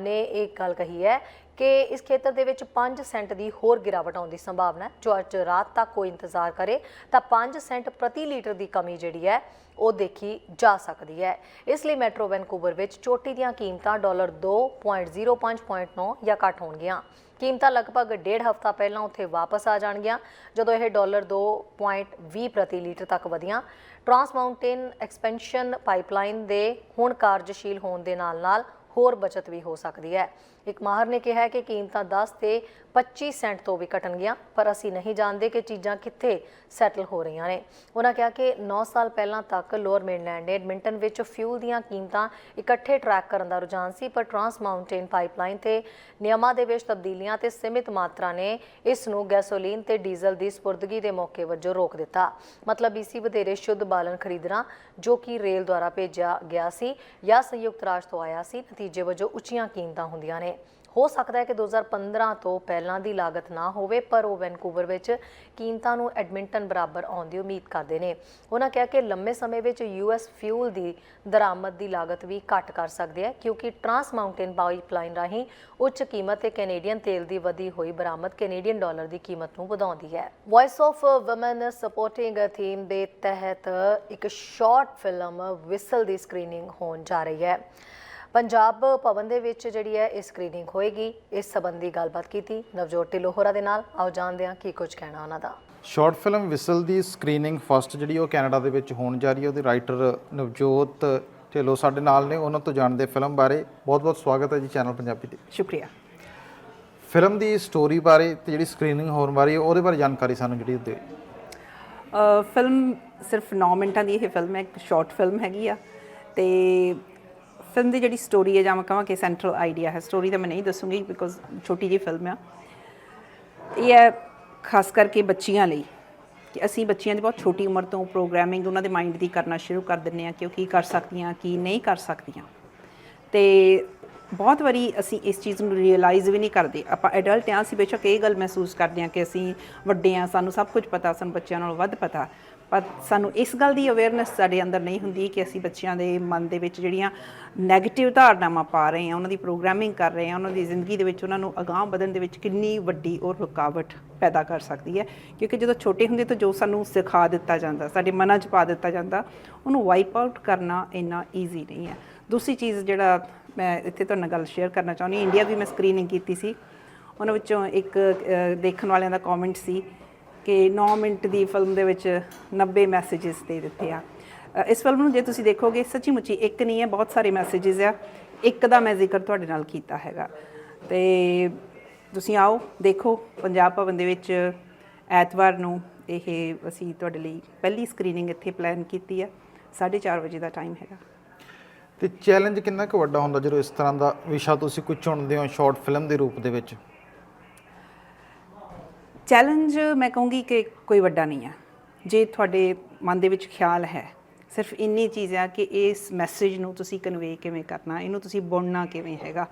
ਨੇ ਇਹ ਗੱਲ ਕਹੀ ਹੈ ਕਿ ਇਸ ਖੇਤਰ ਦੇ ਵਿੱਚ 5 ਸੈਂਟ ਦੀ ਹੋਰ ਗਿਰਾਵਟ ਆਉਣ ਦੀ ਸੰਭਾਵਨਾ ਹੈ। ਜੋ ਅੱਜ ਰਾਤ ਤੱਕ ਕੋਈ ਇੰਤਜ਼ਾਰ ਕਰੇ, ਤਾਂ 5 ਸੈਂਟ ਪ੍ਰਤੀ ਲੀਟਰ ਦੀ ਕਮੀ ਜਿਹੜੀ ਹੈ ਉਹ ਦੇਖੀ ਜਾ ਸਕਦੀ ਹੈ। ਇਸ ਲਈ ਮੈਟਰੋ ਵੈਨਕੂਵਰ ਵਿੱਚ ਚੋਟੀ ਦੀਆਂ ਕੀਮਤਾਂ ਡਾਲਰ 2.05.9 ਜਾਂ ਘੱਟ ਹੋਣਗੀਆਂ। ਕੀਮਤਾਂ ਲਗਭਗ ਡੇਢ ਹਫ਼ਤਾ ਪਹਿਲਾਂ ਉੱਥੇ ਵਾਪਸ ਆ ਜਾਣਗੀਆਂ, ਜਦੋਂ ਇਹ ਡਾਲਰ 2.20 ਪ੍ਰਤੀ ਲੀਟਰ ਤੱਕ ਵਧੀਆਂ। ਟਰਾਂਸ ਮਾਊਂਟੇਨ ਐਕਸਪੈਂਸ਼ਨ ਪਾਈਪਲਾਈਨ ਦੇ ਹੁਣ ਕਾਰਜਸ਼ੀਲ ਹੋਣ ਦੇ ਨਾਲ-ਨਾਲ ਹੋਰ ਬਚਤ ਵੀ ਹੋ ਸਕਦੀ ਹੈ। ਇੱਕ ਮਾਹਰ ਨੇ ਕਿਹਾ ਕਿ ਕੀਮਤਾਂ 10 ਤੇ 25 ਸੈਂਟ ਤੋਂ ਵੀ ਘਟਣਗੀਆਂ, ਪਰ ਅਸੀਂ ਨਹੀਂ ਜਾਣਦੇ ਕਿ ਚੀਜ਼ਾਂ ਕਿੱਥੇ ਸੈਟਲ ਹੋ ਰਹੀਆਂ ਨੇ। ਉਹਨਾਂ ਕਿਹਾ ਕਿ 9 ਸਾਲ ਪਹਿਲਾਂ ਤੱਕ ਲੋਅਰ ਮੇਨਲੈਂਡ ਨੇ ਐਡਮਿੰਟਨ ਵਿੱਚ ਫਿਊਲ ਦੀਆਂ ਕੀਮਤਾਂ ਇਕੱਠੇ ਟਰੈਕ ਕਰਨ ਦਾ ਰੁਝਾਨ ਸੀ, ਪਰ ਟਰਾਂਸ ਮਾਊਂਟੇਨ ਪਾਈਪਲਾਈਨ ਤੇ ਨਿਯਮਾਂ ਦੇ ਵਿੱਚ ਤਬਦੀਲੀਆਂ ਤੇ ਸੀਮਿਤ ਮਾਤਰਾ ਨੇ ਇਸ ਨੂੰ ਗੈਸੋਲੀਨ ਤੇ ਡੀਜ਼ਲ ਦੀ ਸਪੁਰਦਗੀ ਦੇ ਮੌਕੇ ਵਜੋਂ ਰੋਕ ਦਿੱਤਾ। ਮਤਲਬ ਇਸੀ ਵਧੇਰੇ ਸ਼ੁੱਧ ਬਾਲਣ ਖਰੀਦਣਾ, ਜੋ ਕਿ ਰੇਲ ਦੁਆਰਾ ਭੇਜਿਆ ਗਿਆ ਸੀ ਜਾਂ ਸੰਯੁਕਤ ਰਾਜ ਤੋਂ ਆਇਆ ਸੀ, ਨਤੀਜੇ ਵਜੋਂ ਉੱਚੀਆਂ ਕੀਮਤਾਂ ਹੁੰਦੀਆਂ ਨੇ। ਹੋ ਸਕਦਾ ਹੈ ਕਿ 2015 ਤੋਂ ਪਹਿਲਾਂ ਦੀ ਲਾਗਤ ਨਾ ਹੋਵੇ, ਪਰ ਉਹ ਵੈਨਕੂਵਰ ਵਿੱਚ ਕੀਮਤਾਂ ਨੂੰ ਐਡਮਿੰਟਨ ਬਰਾਬਰ ਆਉਣ ਦੀ ਉਮੀਦ ਕਰਦੇ ਨੇ। ਉਹਨਾਂ ਕਿਹਾ ਕਿ ਲੰਮੇ ਸਮੇਂ ਵਿੱਚ ਯੂਐਸ ਫਿਊਲ ਦੀ ਦਰਾਮਦ ਦੀ ਲਾਗਤ ਵੀ ਘੱਟ ਕਰ ਸਕਦੇ ਹੈ, ਕਿਉਂਕਿ ਟਰਾਂਸ ਮਾਊਂਟੇਨ ਪਾਈਪਲਾਈਨ ਰਾਹੀਂ ਉੱਚ ਕੀਮਤ ਤੇ ਕੈਨੇਡੀਅਨ ਤੇਲ ਦੀ ਵਧੀ ਹੋਈ ਬਰਾਮਦ ਕੈਨੇਡੀਅਨ ਡਾਲਰ ਦੀ ਕੀਮਤ ਨੂੰ ਵਧਾਉਂਦੀ ਹੈ। Voice of women sporting theme ਦੇ ਤਹਿਤ ਇੱਕ ਸ਼ਾਰਟ ਫਿਲਮ ਵਿਸਲ ਦੀ ਸਕਰੀਨਿੰਗ ਹੋਣ ਜਾ ਰਹੀ ਹੈ। ਪੰਜਾਬ ਭਵਨ ਦੇ ਵਿੱਚ ਜਿਹੜੀ ਹੈ ਇਹ ਸਕਰੀਨਿੰਗ ਹੋਏਗੀ। ਇਸ ਸੰਬੰਧੀ ਗੱਲਬਾਤ ਕੀਤੀ। ਨਵਜੋਤ ਢਿੱਲੋਂ ਦੇ ਨਾਲ। ਆਓ ਜਾਣਦੇ ਹਾਂ ਕੀ ਕੁਝ ਕਹਿਣਾ ਉਹਨਾਂ ਦਾ। ਸ਼ਾਰਟ ਫਿਲਮ ਵਿਸਲ ਦੀ ਸਕਰੀਨਿੰਗ ਫਸਟ ਜਿਹੜੀ ਉਹ ਕੈਨੇਡਾ ਦੇ ਵਿੱਚ ਹੋਣ ਜਾ ਰਹੀ ਹੈ। ਉਹਦੇ ਰਾਈਟਰ ਨਵਜੋਤ ਢਿੱਲੋਂ ਸਾਡੇ ਨਾਲ ਨੇ। ਉਹਨਾਂ ਤੋਂ ਜਾਣਦੇ ਫਿਲਮ ਬਾਰੇ। ਬਹੁਤ-ਬਹੁਤ ਸਵਾਗਤ ਹੈ ਜੀ ਚੈਨਲ ਪੰਜਾਬੀ ਤੇ। ਸ਼ੁਕਰੀਆ। ਫਿਲਮ ਦੀ ਸਟੋਰੀ ਬਾਰੇ ਤੇ ਜਿਹੜੀ ਸਕਰੀਨਿੰਗ ਹੋਣ ਬਾਰੇ ਉਹਦੇ ਬਾਰੇ ਜਾਣਕਾਰੀ ਸਾਨੂੰ ਜਿਹੜੀ ਦਿਓ। ਅ, ਫਿਲਮ ਸਿਰਫ 9 ਮਿੰਟਾਂ ਦੀ ਇਹ ਫਿਲਮ ਹੈ। ਇੱਕ ਸ਼ਾਰਟ ਫਿਲਮ ਹੈਗੀ ਆ। ਤੇ ਫਿਲਮ ਦੀ ਜਿਹੜੀ ਸਟੋਰੀ ਹੈ, ਜਾਂ ਮੈਂ ਕਹਾਂ ਕਿ ਸੈਂਟਰਲ ਆਈਡੀਆ ਹੈ ਸਟੋਰੀ ਤਾਂ ਮੈਂ ਨਹੀਂ ਦੱਸੂੰਗੀ ਬਿਕੋਜ਼ ਛੋਟੀ ਜਿਹੀ ਫਿਲਮ ਆ। ਇਹ ਹੈ ਖਾਸ ਕਰਕੇ ਬੱਚੀਆਂ ਲਈ ਕਿ ਅਸੀਂ ਬੱਚੀਆਂ ਦੀ ਬਹੁਤ ਛੋਟੀ ਉਮਰ ਤੋਂ ਪ੍ਰੋਗਰਾਮਿੰਗ ਉਹਨਾਂ ਦੇ ਮਾਈਂਡ ਦੀ ਕਰਨਾ ਸ਼ੁਰੂ ਕਰ ਦਿੰਦੇ ਆ ਕਿ ਉਹ ਕੀ ਕਰ ਸਕਦੀਆਂ, ਕੀ ਨਹੀਂ ਕਰ ਸਕਦੀਆਂ। ਤੇ ਬਹੁਤ ਵਾਰੀ ਅਸੀਂ ਇਸ ਚੀਜ਼ ਨੂੰ ਰਿਅਲਾਈਜ਼ ਵੀ ਨਹੀਂ ਕਰਦੇ। ਆਪਾਂ ਐਡਲਟ ਹਾਂ, ਅਸੀਂ ਬੇਸ਼ੱਕ ਇਹ ਗੱਲ ਮਹਿਸੂਸ ਕਰਦੇ ਹਾਂ ਕਿ ਅਸੀਂ ਵੱਡੇ ਹਾਂ, ਸਾਨੂੰ ਸਭ ਕੁਝ ਪਤਾ, ਸਾਨੂੰ ਬੱਚਿਆਂ ਨਾਲੋਂ ਵੱਧ ਪਤਾ। ਪਰ ਸਾਨੂੰ ਇਸ ਗੱਲ ਦੀ ਅਵੇਅਰਨੈਸ ਸਾਡੇ ਅੰਦਰ ਨਹੀਂ ਹੁੰਦੀ ਕਿ ਅਸੀਂ ਬੱਚਿਆਂ ਦੇ ਮਨ ਦੇ ਵਿੱਚ ਜਿਹੜੀਆਂ 네ਗੇਟਿਵ ਧਾਰਨਾਵਾਂ ਪਾ ਰਹੇ ਹਾਂ, ਉਹਨਾਂ ਦੀ ਪ੍ਰੋਗਰਾਮਿੰਗ ਕਰ ਰਹੇ ਹਾਂ, ਉਹਨਾਂ ਦੀ ਜ਼ਿੰਦਗੀ ਦੇ ਵਿੱਚ ਉਹਨਾਂ ਨੂੰ ਅਗਾਂਹ ਵਧਣ ਦੇ ਵਿੱਚ ਕਿੰਨੀ ਵੱਡੀ ਉਹ ਰੁਕਾਵਟ ਪੈਦਾ ਕਰ ਸਕਦੀ ਹੈ। ਕਿਉਂਕਿ ਜਦੋਂ ਛੋਟੇ ਹੁੰਦੇ ਤੋਂ ਜੋ ਸਾਨੂੰ ਸਿਖਾ ਦਿੱਤਾ ਜਾਂਦਾ, ਸਾਡੇ ਮਨਾਂ 'ਚ ਪਾ ਦਿੱਤਾ ਜਾਂਦਾ, ਉਹਨੂੰ ਵਾਈਪ ਆਊਟ ਕਰਨਾ ਇੰਨਾ ਈਜ਼ੀ ਨਹੀਂ ਹੈ। ਦੂਸਰੀ ਚੀਜ਼ ਜਿਹੜਾ ਮੈਂ ਇੱਥੇ ਤੁਹਾਨੂੰ ਗੱਲ ਸ਼ੇਅਰ ਕਰਨਾ ਚਾਹੁੰਦੀ ਇੰਡੀਆ ਵੀ ਮੈਂ ਸਕਰੀਨਿੰਗ ਕੀਤੀ ਸੀ, ਉਹਨਾਂ ਵਿੱਚੋਂ ਇੱਕ ਦੇਖਣ ਵਾਲਿਆਂ ਦਾ ਕਮੈਂਟ ਸੀ ਕਿ 9 ਮਿੰਟ ਦੀ ਫਿਲਮ ਦੇ ਵਿੱਚ 90 ਮੈਸੇजेस ਦੇ ਦਿੱਤੇ ਆ। ਇਸ ਫਿਲਮ ਨੂੰ ਜੇ ਤੁਸੀਂ ਦੇਖੋਗੇ ਸੱਚੀ ਮੁੱਚੀ ਇੱਕ ਨਹੀਂ ਹੈ, ਬਹੁਤ ਸਾਰੇ ਮੈਸੇजेस ਆ। ਇੱਕ ਦਾ ਮੈਂ ਜ਼ਿਕਰ ਤੁਹਾਡੇ ਨਾਲ ਕੀਤਾ ਹੈਗਾ। ਤੇ ਤੁਸੀਂ ਆਓ, ਦੇਖੋ, ਪੰਜਾਬ ਭਵਨ ਦੇ ਵਿੱਚ ਐਤਵਾਰ ਨੂੰ ਇਹ ਅਸੀਂ ਤੁਹਾਡੇ ਲਈ ਪਹਿਲੀ ਸਕਰੀਨਿੰਗ ਇੱਥੇ ਪਲਾਨ ਕੀਤੀ ਆ। 4:30 ਵਜੇ ਦਾ ਟਾਈਮ ਹੈਗਾ। ਤੇ ਚੈਲੰਜ ਕਿੰਨਾ ਕੁ ਵੱਡਾ ਹੁੰਦਾ ਜਦੋਂ ਇਸ ਤਰ੍ਹਾਂ ਦਾ ਵਿਸ਼ਾ ਤੁਸੀਂ ਕੋਈ ਚੁਣਦੇ ਹੋ ਸ਼ਾਰਟ ਫਿਲਮ ਦੇ ਰੂਪ ਦੇ ਵਿੱਚ? ਚੈਲੰਜ ਮੈਂ ਕਹੂੰਗੀ ਕਿ ਕੋਈ ਵੱਡਾ ਨਹੀਂ ਹੈ ਜੇ ਤੁਹਾਡੇ ਮਨ ਦੇ ਵਿੱਚ ਖਿਆਲ ਹੈ, ਸਿਰਫ ਇੰਨੀ ਚੀਜ਼ ਆ ਕਿ ਇਸ ਮੈਸੇਜ ਨੂੰ ਤੁਸੀਂ ਕਨਵੇ ਕਿਵੇਂ ਕਰਨਾ, ਇਹਨੂੰ ਤੁਸੀਂ ਬੁਣਨਾ ਕਿਵੇਂ ਹੈਗਾ।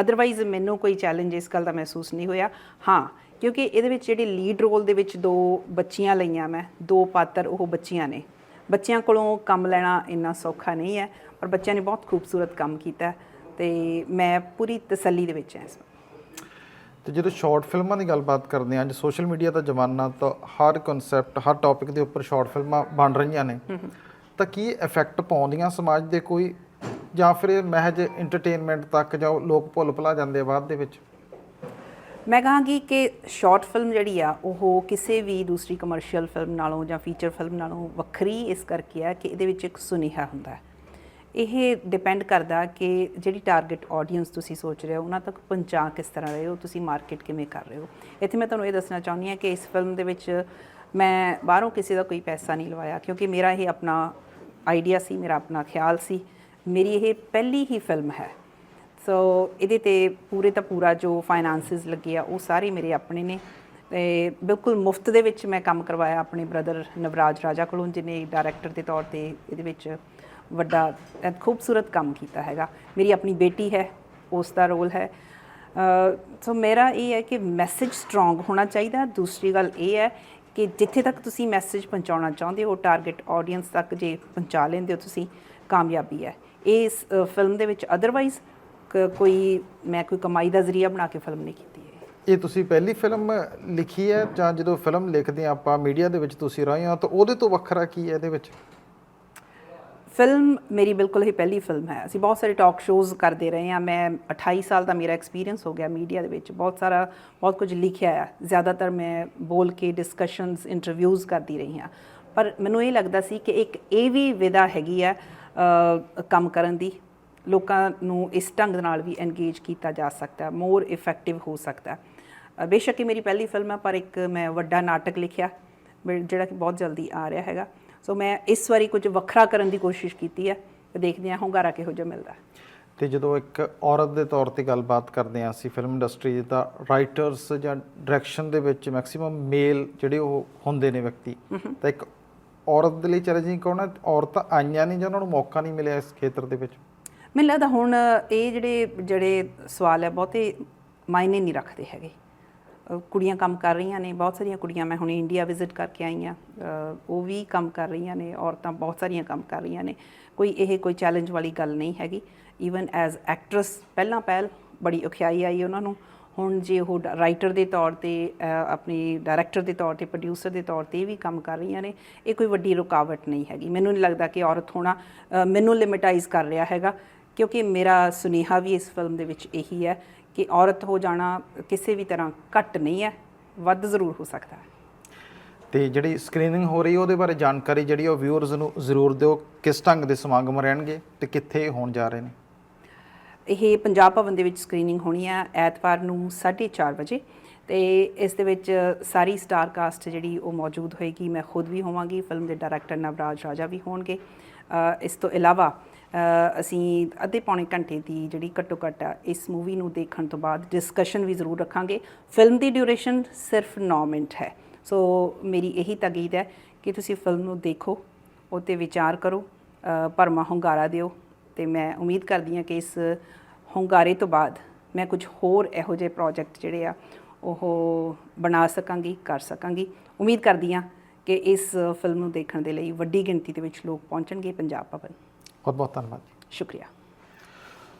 ਅਦਰਵਾਈਜ਼ ਮੈਨੂੰ ਕੋਈ ਚੈਲੰਜ ਇਸ ਗੱਲ ਦਾ ਮਹਿਸੂਸ ਨਹੀਂ ਹੋਇਆ। ਹਾਂ, ਕਿਉਂਕਿ ਇਹਦੇ ਵਿੱਚ ਜਿਹੜੀ ਲੀਡ ਰੋਲ ਦੇ ਵਿੱਚ ਦੋ ਬੱਚੀਆਂ ਲਈਆਂ ਮੈਂ, ਦੋ ਪਾਤਰ ਉਹ ਬੱਚੀਆਂ ਨੇ। ਬੱਚਿਆਂ ਕੋਲੋਂ ਕੰਮ ਲੈਣਾ ਇੰਨਾ ਸੌਖਾ ਨਹੀਂ ਹੈ, ਪਰ ਬੱਚਿਆਂ ਨੇ ਬਹੁਤ ਖੂਬਸੂਰਤ ਕੰਮ ਕੀਤਾ ਹੈ ਤੇ ਮੈਂ ਪੂਰੀ ਤਸੱਲੀ ਦੇ ਵਿੱਚ ਹਾਂ ਇਸ ਵਕਤ ਤੇ ਜਦੋਂ ਸ਼ਾਰਟ ਫਿਲਮਾਂ ਦੀ ਗੱਲਬਾਤ ਕਰਦੇ ਹਾਂ ਅੱਜ ਸੋਸ਼ਲ ਮੀਡੀਆ ਦਾ ਜ਼ਮਾਨਾ ਤਾਂ ਹਰ ਕਨਸੈਪਟ ਹਰ ਟੌਪਿਕ ਦੇ ਉੱਪਰ ਸ਼ਾਰਟ ਫਿਲਮਾਂ ਬਣ ਰਹੀਆਂ ਨੇ। ਤਾਂ ਕੀ ਇਫੈਕਟ ਪਾਉਂਦੀਆਂ ਸਮਾਜ ਦੇ ਕੋਈ ਜਾਂ ਫਿਰ ਇਹ ਮਹਿਜ ਐਂਟਰਟੇਨਮੈਂਟ ਤੱਕ ਜਾਂ ਲੋਕ ਭੁੱਲ ਭੁਲਾ ਜਾਂਦੇ ਬਾਅਦ ਦੇ ਵਿੱਚ? ਮੈਂ ਕਹਾਂਗੀ ਕਿ ਸ਼ਾਰਟ ਫਿਲਮ ਜਿਹੜੀ ਆ ਉਹ ਕਿਸੇ ਵੀ ਦੂਸਰੀ ਕਮਰਸ਼ੀਅਲ ਫਿਲਮ ਨਾਲੋਂ ਜਾਂ ਫੀਚਰ ਫਿਲਮ ਨਾਲੋਂ ਵੱਖਰੀ ਇਸ ਕਰਕੇ ਆ ਕਿ ਇਹਦੇ ਵਿੱਚ ਇੱਕ ਸੁਨੇਹਾ ਹੁੰਦਾ ਹੈ। ਇਹ ਡਿਪੈਂਡ ਕਰਦਾ ਕਿ ਜਿਹੜੀ ਟਾਰਗੇਟ ਆਡੀਅנס ਤੁਸੀਂ ਸੋਚ ਰਹੇ ਹੋ, ਉਹਨਾਂ ਤੱਕ ਪਹੁੰਚਾ ਕਿਸ ਤਰ੍ਹਾਂ ਰਹੇ ਹੋ, ਤੁਸੀਂ ਮਾਰਕੀਟ ਕਿਵੇਂ ਕਰ ਰਹੇ ਹੋ। ਇੱਥੇ ਮੈਂ ਤੁਹਾਨੂੰ ਇਹ ਦੱਸਣਾ ਚਾਹੁੰਦੀ ਹਾਂ ਕਿ ਇਸ ਫਿਲਮ ਦੇ ਵਿੱਚ ਮੈਂ ਬਾਹਰੋਂ ਕਿਸੇ ਦਾ ਕੋਈ ਪੈਸਾ ਨਹੀਂ ਲਵਾਇਆ, ਕਿਉਂਕਿ ਮੇਰਾ ਇਹ ਆਪਣਾ ਆਈਡੀਆ ਸੀ, ਮੇਰਾ ਆਪਣਾ ਖਿਆਲ ਸੀ। ਮੇਰੀ ਇਹ ਪਹਿਲੀ ਹੀ ਫਿਲਮ ਹੈ। ਸੋ ਇਹਦੇ ਤੇ ਪੂਰੇ ਤਾਂ ਪੂਰਾ ਜੋ ਫਾਈਨਾਂਸਿਸ ਲੱਗੇ ਆ, ਉਹ ਸਾਰੇ ਮੇਰੇ ਆਪਣੇ ਨੇ। ਤੇ ਬਿਲਕੁਲ ਮੁਫਤ ਦੇ ਵਿੱਚ ਮੈਂ ਕੰਮ ਕਰਵਾਇਆ ਆਪਣੇ ਬ੍ਰਦਰ ਨਵਰਾਜ ਰਾਜਾ ਕੋਲੋਂ, ਜਿਹਨੇ ਡਾਇਰੈਕਟਰ ਦੇ ਤੌਰ ਤੇ ਇਹਦੇ ਵਿੱਚ ਵੱਡਾ ਖੂਬਸੂਰਤ ਕੰਮ ਕੀਤਾ ਹੈਗਾ। ਮੇਰੀ ਆਪਣੀ ਬੇਟੀ ਹੈ, ਉਸ ਦਾ ਰੋਲ ਹੈ। ਸੋ ਮੇਰਾ ਇਹ ਹੈ ਕਿ ਮੈਸੇਜ ਸਟਰੋਂਗ ਹੋਣਾ ਚਾਹੀਦਾ। ਦੂਸਰੀ ਗੱਲ ਇਹ ਹੈ ਕਿ ਜਿੱਥੇ ਤੱਕ ਤੁਸੀਂ ਮੈਸੇਜ ਪਹੁੰਚਾਉਣਾ ਚਾਹੁੰਦੇ ਹੋ ਟਾਰਗੇਟ ਆਡੀਅנס ਤੱਕ ਜੇ ਪਹੁੰਚਾ ਲੈਂਦੇ ਹੋ ਤੁਸੀਂ, ਕਾਮਯਾਬੀ ਹੈ। ਇਸ ਫਿਲਮ ਦੇ ਵਿੱਚ ਅਦਰਵਾਈਜ਼ ਕ- ਕੋਈ, ਮੈਂ ਕੋਈ ਕਮਾਈ ਦਾ ਜ਼ਰੀਆ ਬਣਾ ਕੇ ਫਿਲਮ ਨਹੀਂ ਕੀਤੀ ਹੈ ਇਹ ਤੁਸੀਂ ਪਹਿਲੀ ਫਿਲਮ ਲਿਖੀ ਹੈ ਜਾਂ ਜਦੋਂ ਫਿਲਮ ਲਿਖਦੇ ਹਾਂ ਆਪਾਂ ਮੀਡੀਆ ਦੇ ਵਿੱਚ ਤੁਸੀਂ ਰਹੇ ਹੋ, ਤਾਂ ਉਹਦੇ ਤੋਂ ਵੱਖਰਾ ਕੀ ਹੈ ਇਹਦੇ ਵਿੱਚ? ਫਿਲਮ ਮੇਰੀ ਬਿਲਕੁਲ ਹੀ ਪਹਿਲੀ ਫਿਲਮ ਹੈ। ਅਸੀਂ ਬਹੁਤ ਸਾਰੇ ਟਾਕ ਸ਼ੋਜ਼ ਕਰਦੇ ਰਹੇ ਹਾਂ। ਮੈਂ 28 ਸਾਲ ਦਾ ਮੇਰਾ ਐਕਸਪੀਰੀਅੰਸ ਹੋ ਗਿਆ ਮੀਡੀਆ ਦੇ ਵਿੱਚ। ਬਹੁਤ ਸਾਰਾ, ਬਹੁਤ ਕੁਝ ਲਿਖਿਆ ਹੈ ਜ਼ਿਆਦਾਤਰ ਮੈਂ ਬੋਲ ਕੇ ਡਿਸਕਸ਼ਨਸ ਇੰਟਰਵਿਊਜ਼ ਕਰਦੀ ਰਹੀ ਹਾਂ। ਪਰ ਮੈਨੂੰ ਇਹ ਲੱਗਦਾ ਸੀ ਕਿ ਇੱਕ ਇਹ ਵੀ ਵਿਧਾ ਹੈਗੀ ਆ ਕੰਮ ਕਰਨ ਦੀ। ਲੋਕਾਂ ਨੂੰ ਇਸ ਢੰਗ ਨਾਲ ਵੀ ਐਂਗੇਜ ਕੀਤਾ ਜਾ ਸਕਦਾ ਮੋਰ ਇਫੈਕਟਿਵ ਹੋ ਸਕਦਾ। ਬੇਸ਼ੱਕ ਇਹ ਮੇਰੀ ਪਹਿਲੀ ਫਿਲਮ ਹੈ ਪਰ ਇੱਕ ਮੈਂ ਵੱਡਾ ਨਾਟਕ ਲਿਖਿਆ ਵੀ ਜਿਹੜਾ ਕਿ ਬਹੁਤ ਜਲਦੀ ਆ ਰਿਹਾ ਹੈਗਾ। ਸੋ ਮੈਂ ਇਸ ਵਾਰੀ ਕੁਝ ਵੱਖਰਾ ਕਰਨ ਦੀ ਕੋਸ਼ਿਸ਼ ਕੀਤੀ ਹੈ। ਤੇ ਦੇਖਦੇ ਹਾਂ ਹੁੰਗਾਰਾ ਕਿਹੋ ਜਿਹਾ ਮਿਲਦਾ। ਤੇ ਜਦੋਂ ਇੱਕ ਔਰਤ ਦੇ ਤੌਰ ਤੇ ਗੱਲਬਾਤ ਕਰਦੇ ਹਾਂ ਅਸੀਂ ਫਿਲਮ ਇੰਡਸਟਰੀ ਦਾ ਰਾਈਟਰਸ ਜਾਂ ਡਾਇਰੈਕਸ਼ਨ ਦੇ ਵਿੱਚ ਮੈਕਸਿਮਮ ਮੇਲ ਜਿਹੜੇ ਉਹ ਹੁੰਦੇ ਨੇ ਵਿਅਕਤੀ। ਤਾਂ ਇੱਕ ਔਰਤ ਦੇ ਲਈ ਚੈਲੰਜਿੰਗ ਕੌਣ ਹੈ? ਔਰਤਾਂ ਆਈਆਂ ਨਹੀਂ ਜਾਂ ਉਹਨਾਂ ਨੂੰ ਮੌਕਾ ਨਹੀਂ ਮਿਲਿਆ ਇਸ ਖੇਤਰ ਦੇ ਵਿੱਚ? ਮੈਨੂੰ ਲੱਗਦਾ ਹੁਣ ਇਹ ਜਿਹੜੇ ਜਿਹੜੇ ਸਵਾਲ ਹੈ ਬਹੁਤੇ ਮਾਇਨੇ ਨਹੀਂ ਰੱਖਦੇ ਹੈਗੇ। ਕੁੜੀਆਂ ਕੰਮ ਕਰ ਰਹੀਆਂ ਨੇ, ਬਹੁਤ ਸਾਰੀਆਂ ਕੁੜੀਆਂ ਮੈਂ ਹੁਣੇ ਇੰਡੀਆ ਵਿਜ਼ਿਟ ਕਰਕੇ ਆਈ ਹਾਂ। ਉਹ ਵੀ ਕੰਮ ਕਰ ਰਹੀਆਂ ਨੇ, ਔਰਤਾਂ ਬਹੁਤ ਸਾਰੀਆਂ ਕੰਮ ਕਰ ਰਹੀਆਂ ਨੇ। ਕੋਈ ਇਹ ਕੋਈ ਚੈਲੰਜ ਵਾਲੀ ਗੱਲ ਨਹੀਂ ਹੈਗੀ। ਈਵਨ ਐਜ਼ ਐਕਟਰਸ ਪਹਿਲਾਂ ਪਹਿਲ ਬੜੀ ਔਖਿਆਈ ਆਈ ਉਹਨਾਂ ਨੂੰ। ਹੁਣ ਜੇ ਉਹ ਰਾਈਟਰ ਦੇ ਤੌਰ ਤੇ ਆਪਣੀ ਡਾਇਰੈਕਟਰ ਦੇ ਤੌਰ ਤੇ ਪ੍ਰੋਡਿਊਸਰ ਦੇ ਤੌਰ ਤੇ ਵੀ ਕੰਮ ਕਰ ਰਹੀਆਂ ਨੇ, ਇਹ ਕੋਈ ਵੱਡੀ ਰੁਕਾਵਟ ਨਹੀਂ ਹੈਗੀ। ਮੈਨੂੰ ਨਹੀਂ ਲੱਗਦਾ ਕਿ ਔਰਤ ਹੋਣਾ ਮੈਨੂੰ ਲਿਮਿਟਾਈਜ਼ ਕਰ ਰਿਹਾ ਹੈਗਾ। ਕਿਉਂਕਿ ਮੇਰਾ ਸੁਨੇਹਾ ਵੀ ਇਸ ਫਿਲਮ ਦੇ ਵਿੱਚ ਇਹੀ ਹੈ ਕਿ ਔਰਤ ਹੋ ਜਾਣਾ ਕਿਸੇ ਵੀ ਤਰ੍ਹਾਂ ਘੱਟ ਨਹੀਂ ਹੈ ਵੱਧ ਜ਼ਰੂਰ ਹੋ ਸਕਦਾ ਹੈ। ਤੇ ਜਿਹੜੀ ਸਕਰੀਨਿੰਗ ਹੋ ਰਹੀ ਹੈ ਉਹਦੇ ਬਾਰੇ ਜਾਣਕਾਰੀ ਜਿਹੜੀ ਉਹ ਵਿਊਅਰਸ ਨੂੰ ਜ਼ਰੂਰ ਦਿਓ। ਕਿਸ ਢੰਗ ਦੇ ਸਮਾਗਮ ਰਹਿਣਗੇ ਤੇ ਕਿੱਥੇ ਹੋਣ ਜਾ ਰਹੇ ਨੇ? ਇਹ ਪੰਜਾਬ ਭਵਨ ਦੇ ਵਿੱਚ ਸਕਰੀਨਿੰਗ ਹੋਣੀ ਹੈ ਐਤਵਾਰ ਨੂੰ 4:30 ਵਜੇ। ਤੇ ਇਸ ਦੇ ਵਿੱਚ ਸਾਰੀ ਸਟਾਰ ਕਾਸਟ ਜਿਹੜੀ ਉਹ ਮੌਜੂਦ ਹੋਏਗੀ। ਮੈਂ ਖੁਦ ਵੀ ਹੋਵਾਂਗੀ ਫਿਲਮ ਦੇ ਡਾਇਰੈਕਟਰ ਨਵਰਾਜ ਰਾਜਾ ਵੀ ਹੋਣਗੇ। ਇਸ ਤੋਂ ਇਲਾਵਾ ਅਸੀਂ ਅੱਧੇ ਪੌਣੇ ਘੰਟੇ ਦੀ ਜਿਹੜੀ ਘੱਟੋ ਘੱਟ ਆ, ਇਸ ਮੂਵੀ ਨੂੰ ਦੇਖਣ ਤੋਂ ਬਾਅਦ ਡਿਸਕਸ਼ਨ ਵੀ ਜ਼ਰੂਰ ਰੱਖਾਂਗੇ। ਫਿਲਮ ਦੀ ਡਿਊਰੇਸ਼ਨ ਸਿਰਫ 9 ਮਿੰਟ ਹੈ। ਸੋ ਮੇਰੀ ਇਹੀ ਤਗੀਦ ਹੈ ਕਿ ਤੁਸੀਂ ਫਿਲਮ ਨੂੰ ਦੇਖੋ ਉਹ 'ਤੇ ਵਿਚਾਰ ਕਰੋ ਅ, ਭਰਮਾ ਹੁੰਗਾਰਾ ਦਿਓ। ਤੇ ਮੈਂ ਉਮੀਦ ਕਰਦੀ ਹਾਂ ਕਿ ਇਸ ਹੁੰਗਾਰੇ ਤੋਂ ਬਾਅਦ ਮੈਂ ਕੁਝ ਹੋਰ ਇਹੋ ਜਿਹੇ ਪ੍ਰੋਜੈਕਟ ਜਿਹੜੇ ਆ ਉਹ ਬਣਾ ਸਕਾਂਗੀ ਕਰ ਸਕਾਂਗੀ। ਉਮੀਦ ਕਰਦੀ ਹਾਂ ਕਿ ਇਸ ਫਿਲਮ ਨੂੰ ਦੇਖਣ ਦੇ ਲਈ ਵੱਡੀ ਗਿਣਤੀ ਦੇ ਵਿੱਚ ਲੋਕ ਪਹੁੰਚਣਗੇ ਪੰਜਾਬ ਭਵਨ। ਬਹੁਤ ਬਹੁਤ ਧੰਨਵਾਦ ਜੀ। ਸ਼ੁਕਰੀਆ।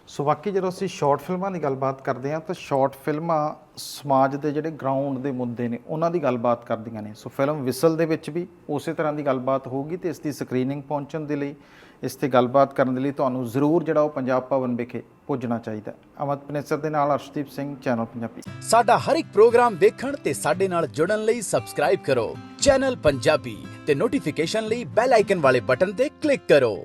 ਸੋ ਬਾਕੀ ਜਦੋਂ ਅਸੀਂ ਸ਼ਾਰਟ ਫਿਲਮਾਂ ਦੀ ਗੱਲਬਾਤ ਕਰਦੇ ਹਾਂ ਤਾਂ ਸ਼ਾਰਟ ਫਿਲਮਾਂ ਸਮਾਜ ਦੇ ਜਿਹੜੇ ਗਰਾਊਂਡ ਦੇ ਮੁੱਦੇ ਨੇ ਉਹਨਾਂ ਦੀ ਗੱਲਬਾਤ ਕਰਦੀਆਂ ਨੇ। ਸੋ ਫਿਲਮ ਵਿਸਲ ਦੇ ਵਿੱਚ ਵੀ ਉਸੇ ਤਰ੍ਹਾਂ ਦੀ ਗੱਲਬਾਤ ਹੋਊਗੀ ਤੇ ਇਸ ਦੀ ਸਕਰੀਨਿੰਗ ਪਹੁੰਚਣ ਦੇ ਲਈ ਇਸ ਤੇ ਗੱਲਬਾਤ ਕਰਨ ਦੇ ਲਈ ਤੁਹਾਨੂੰ ਜ਼ਰੂਰ ਜਿਹੜਾ ਉਹ ਪੰਜਾਬ ਭਵਨ ਵਿਖੇ ਪੁੱਜਣਾ ਚਾਹੀਦਾ ਹੈ। ਅਮਤ ਪਨੇਸਰ ਦੇ ਨਾਲ ਅਰਸ਼ਦੀਪ ਸਿੰਘ ਚੈਨਲ ਪੰਜਾਬੀ। ਸਾਡਾ ਹਰ ਇੱਕ ਪ੍ਰੋਗਰਾਮ ਦੇਖਣ ਤੇ ਸਾਡੇ ਨਾਲ ਜੁੜਨ ਲਈ ਸਬਸਕ੍ਰਾਈਬ ਕਰੋ। ਚੈਨਲ ਪੰਜਾਬੀ ਤੇ ਨੋਟੀਫਿਕੇਸ਼ਨ ਲਈ ਬੈਲ ਆਈਕਨ ਵਾਲੇ ਬਟਨ ਤੇ ਕਲਿੱਕ ਕਰੋ।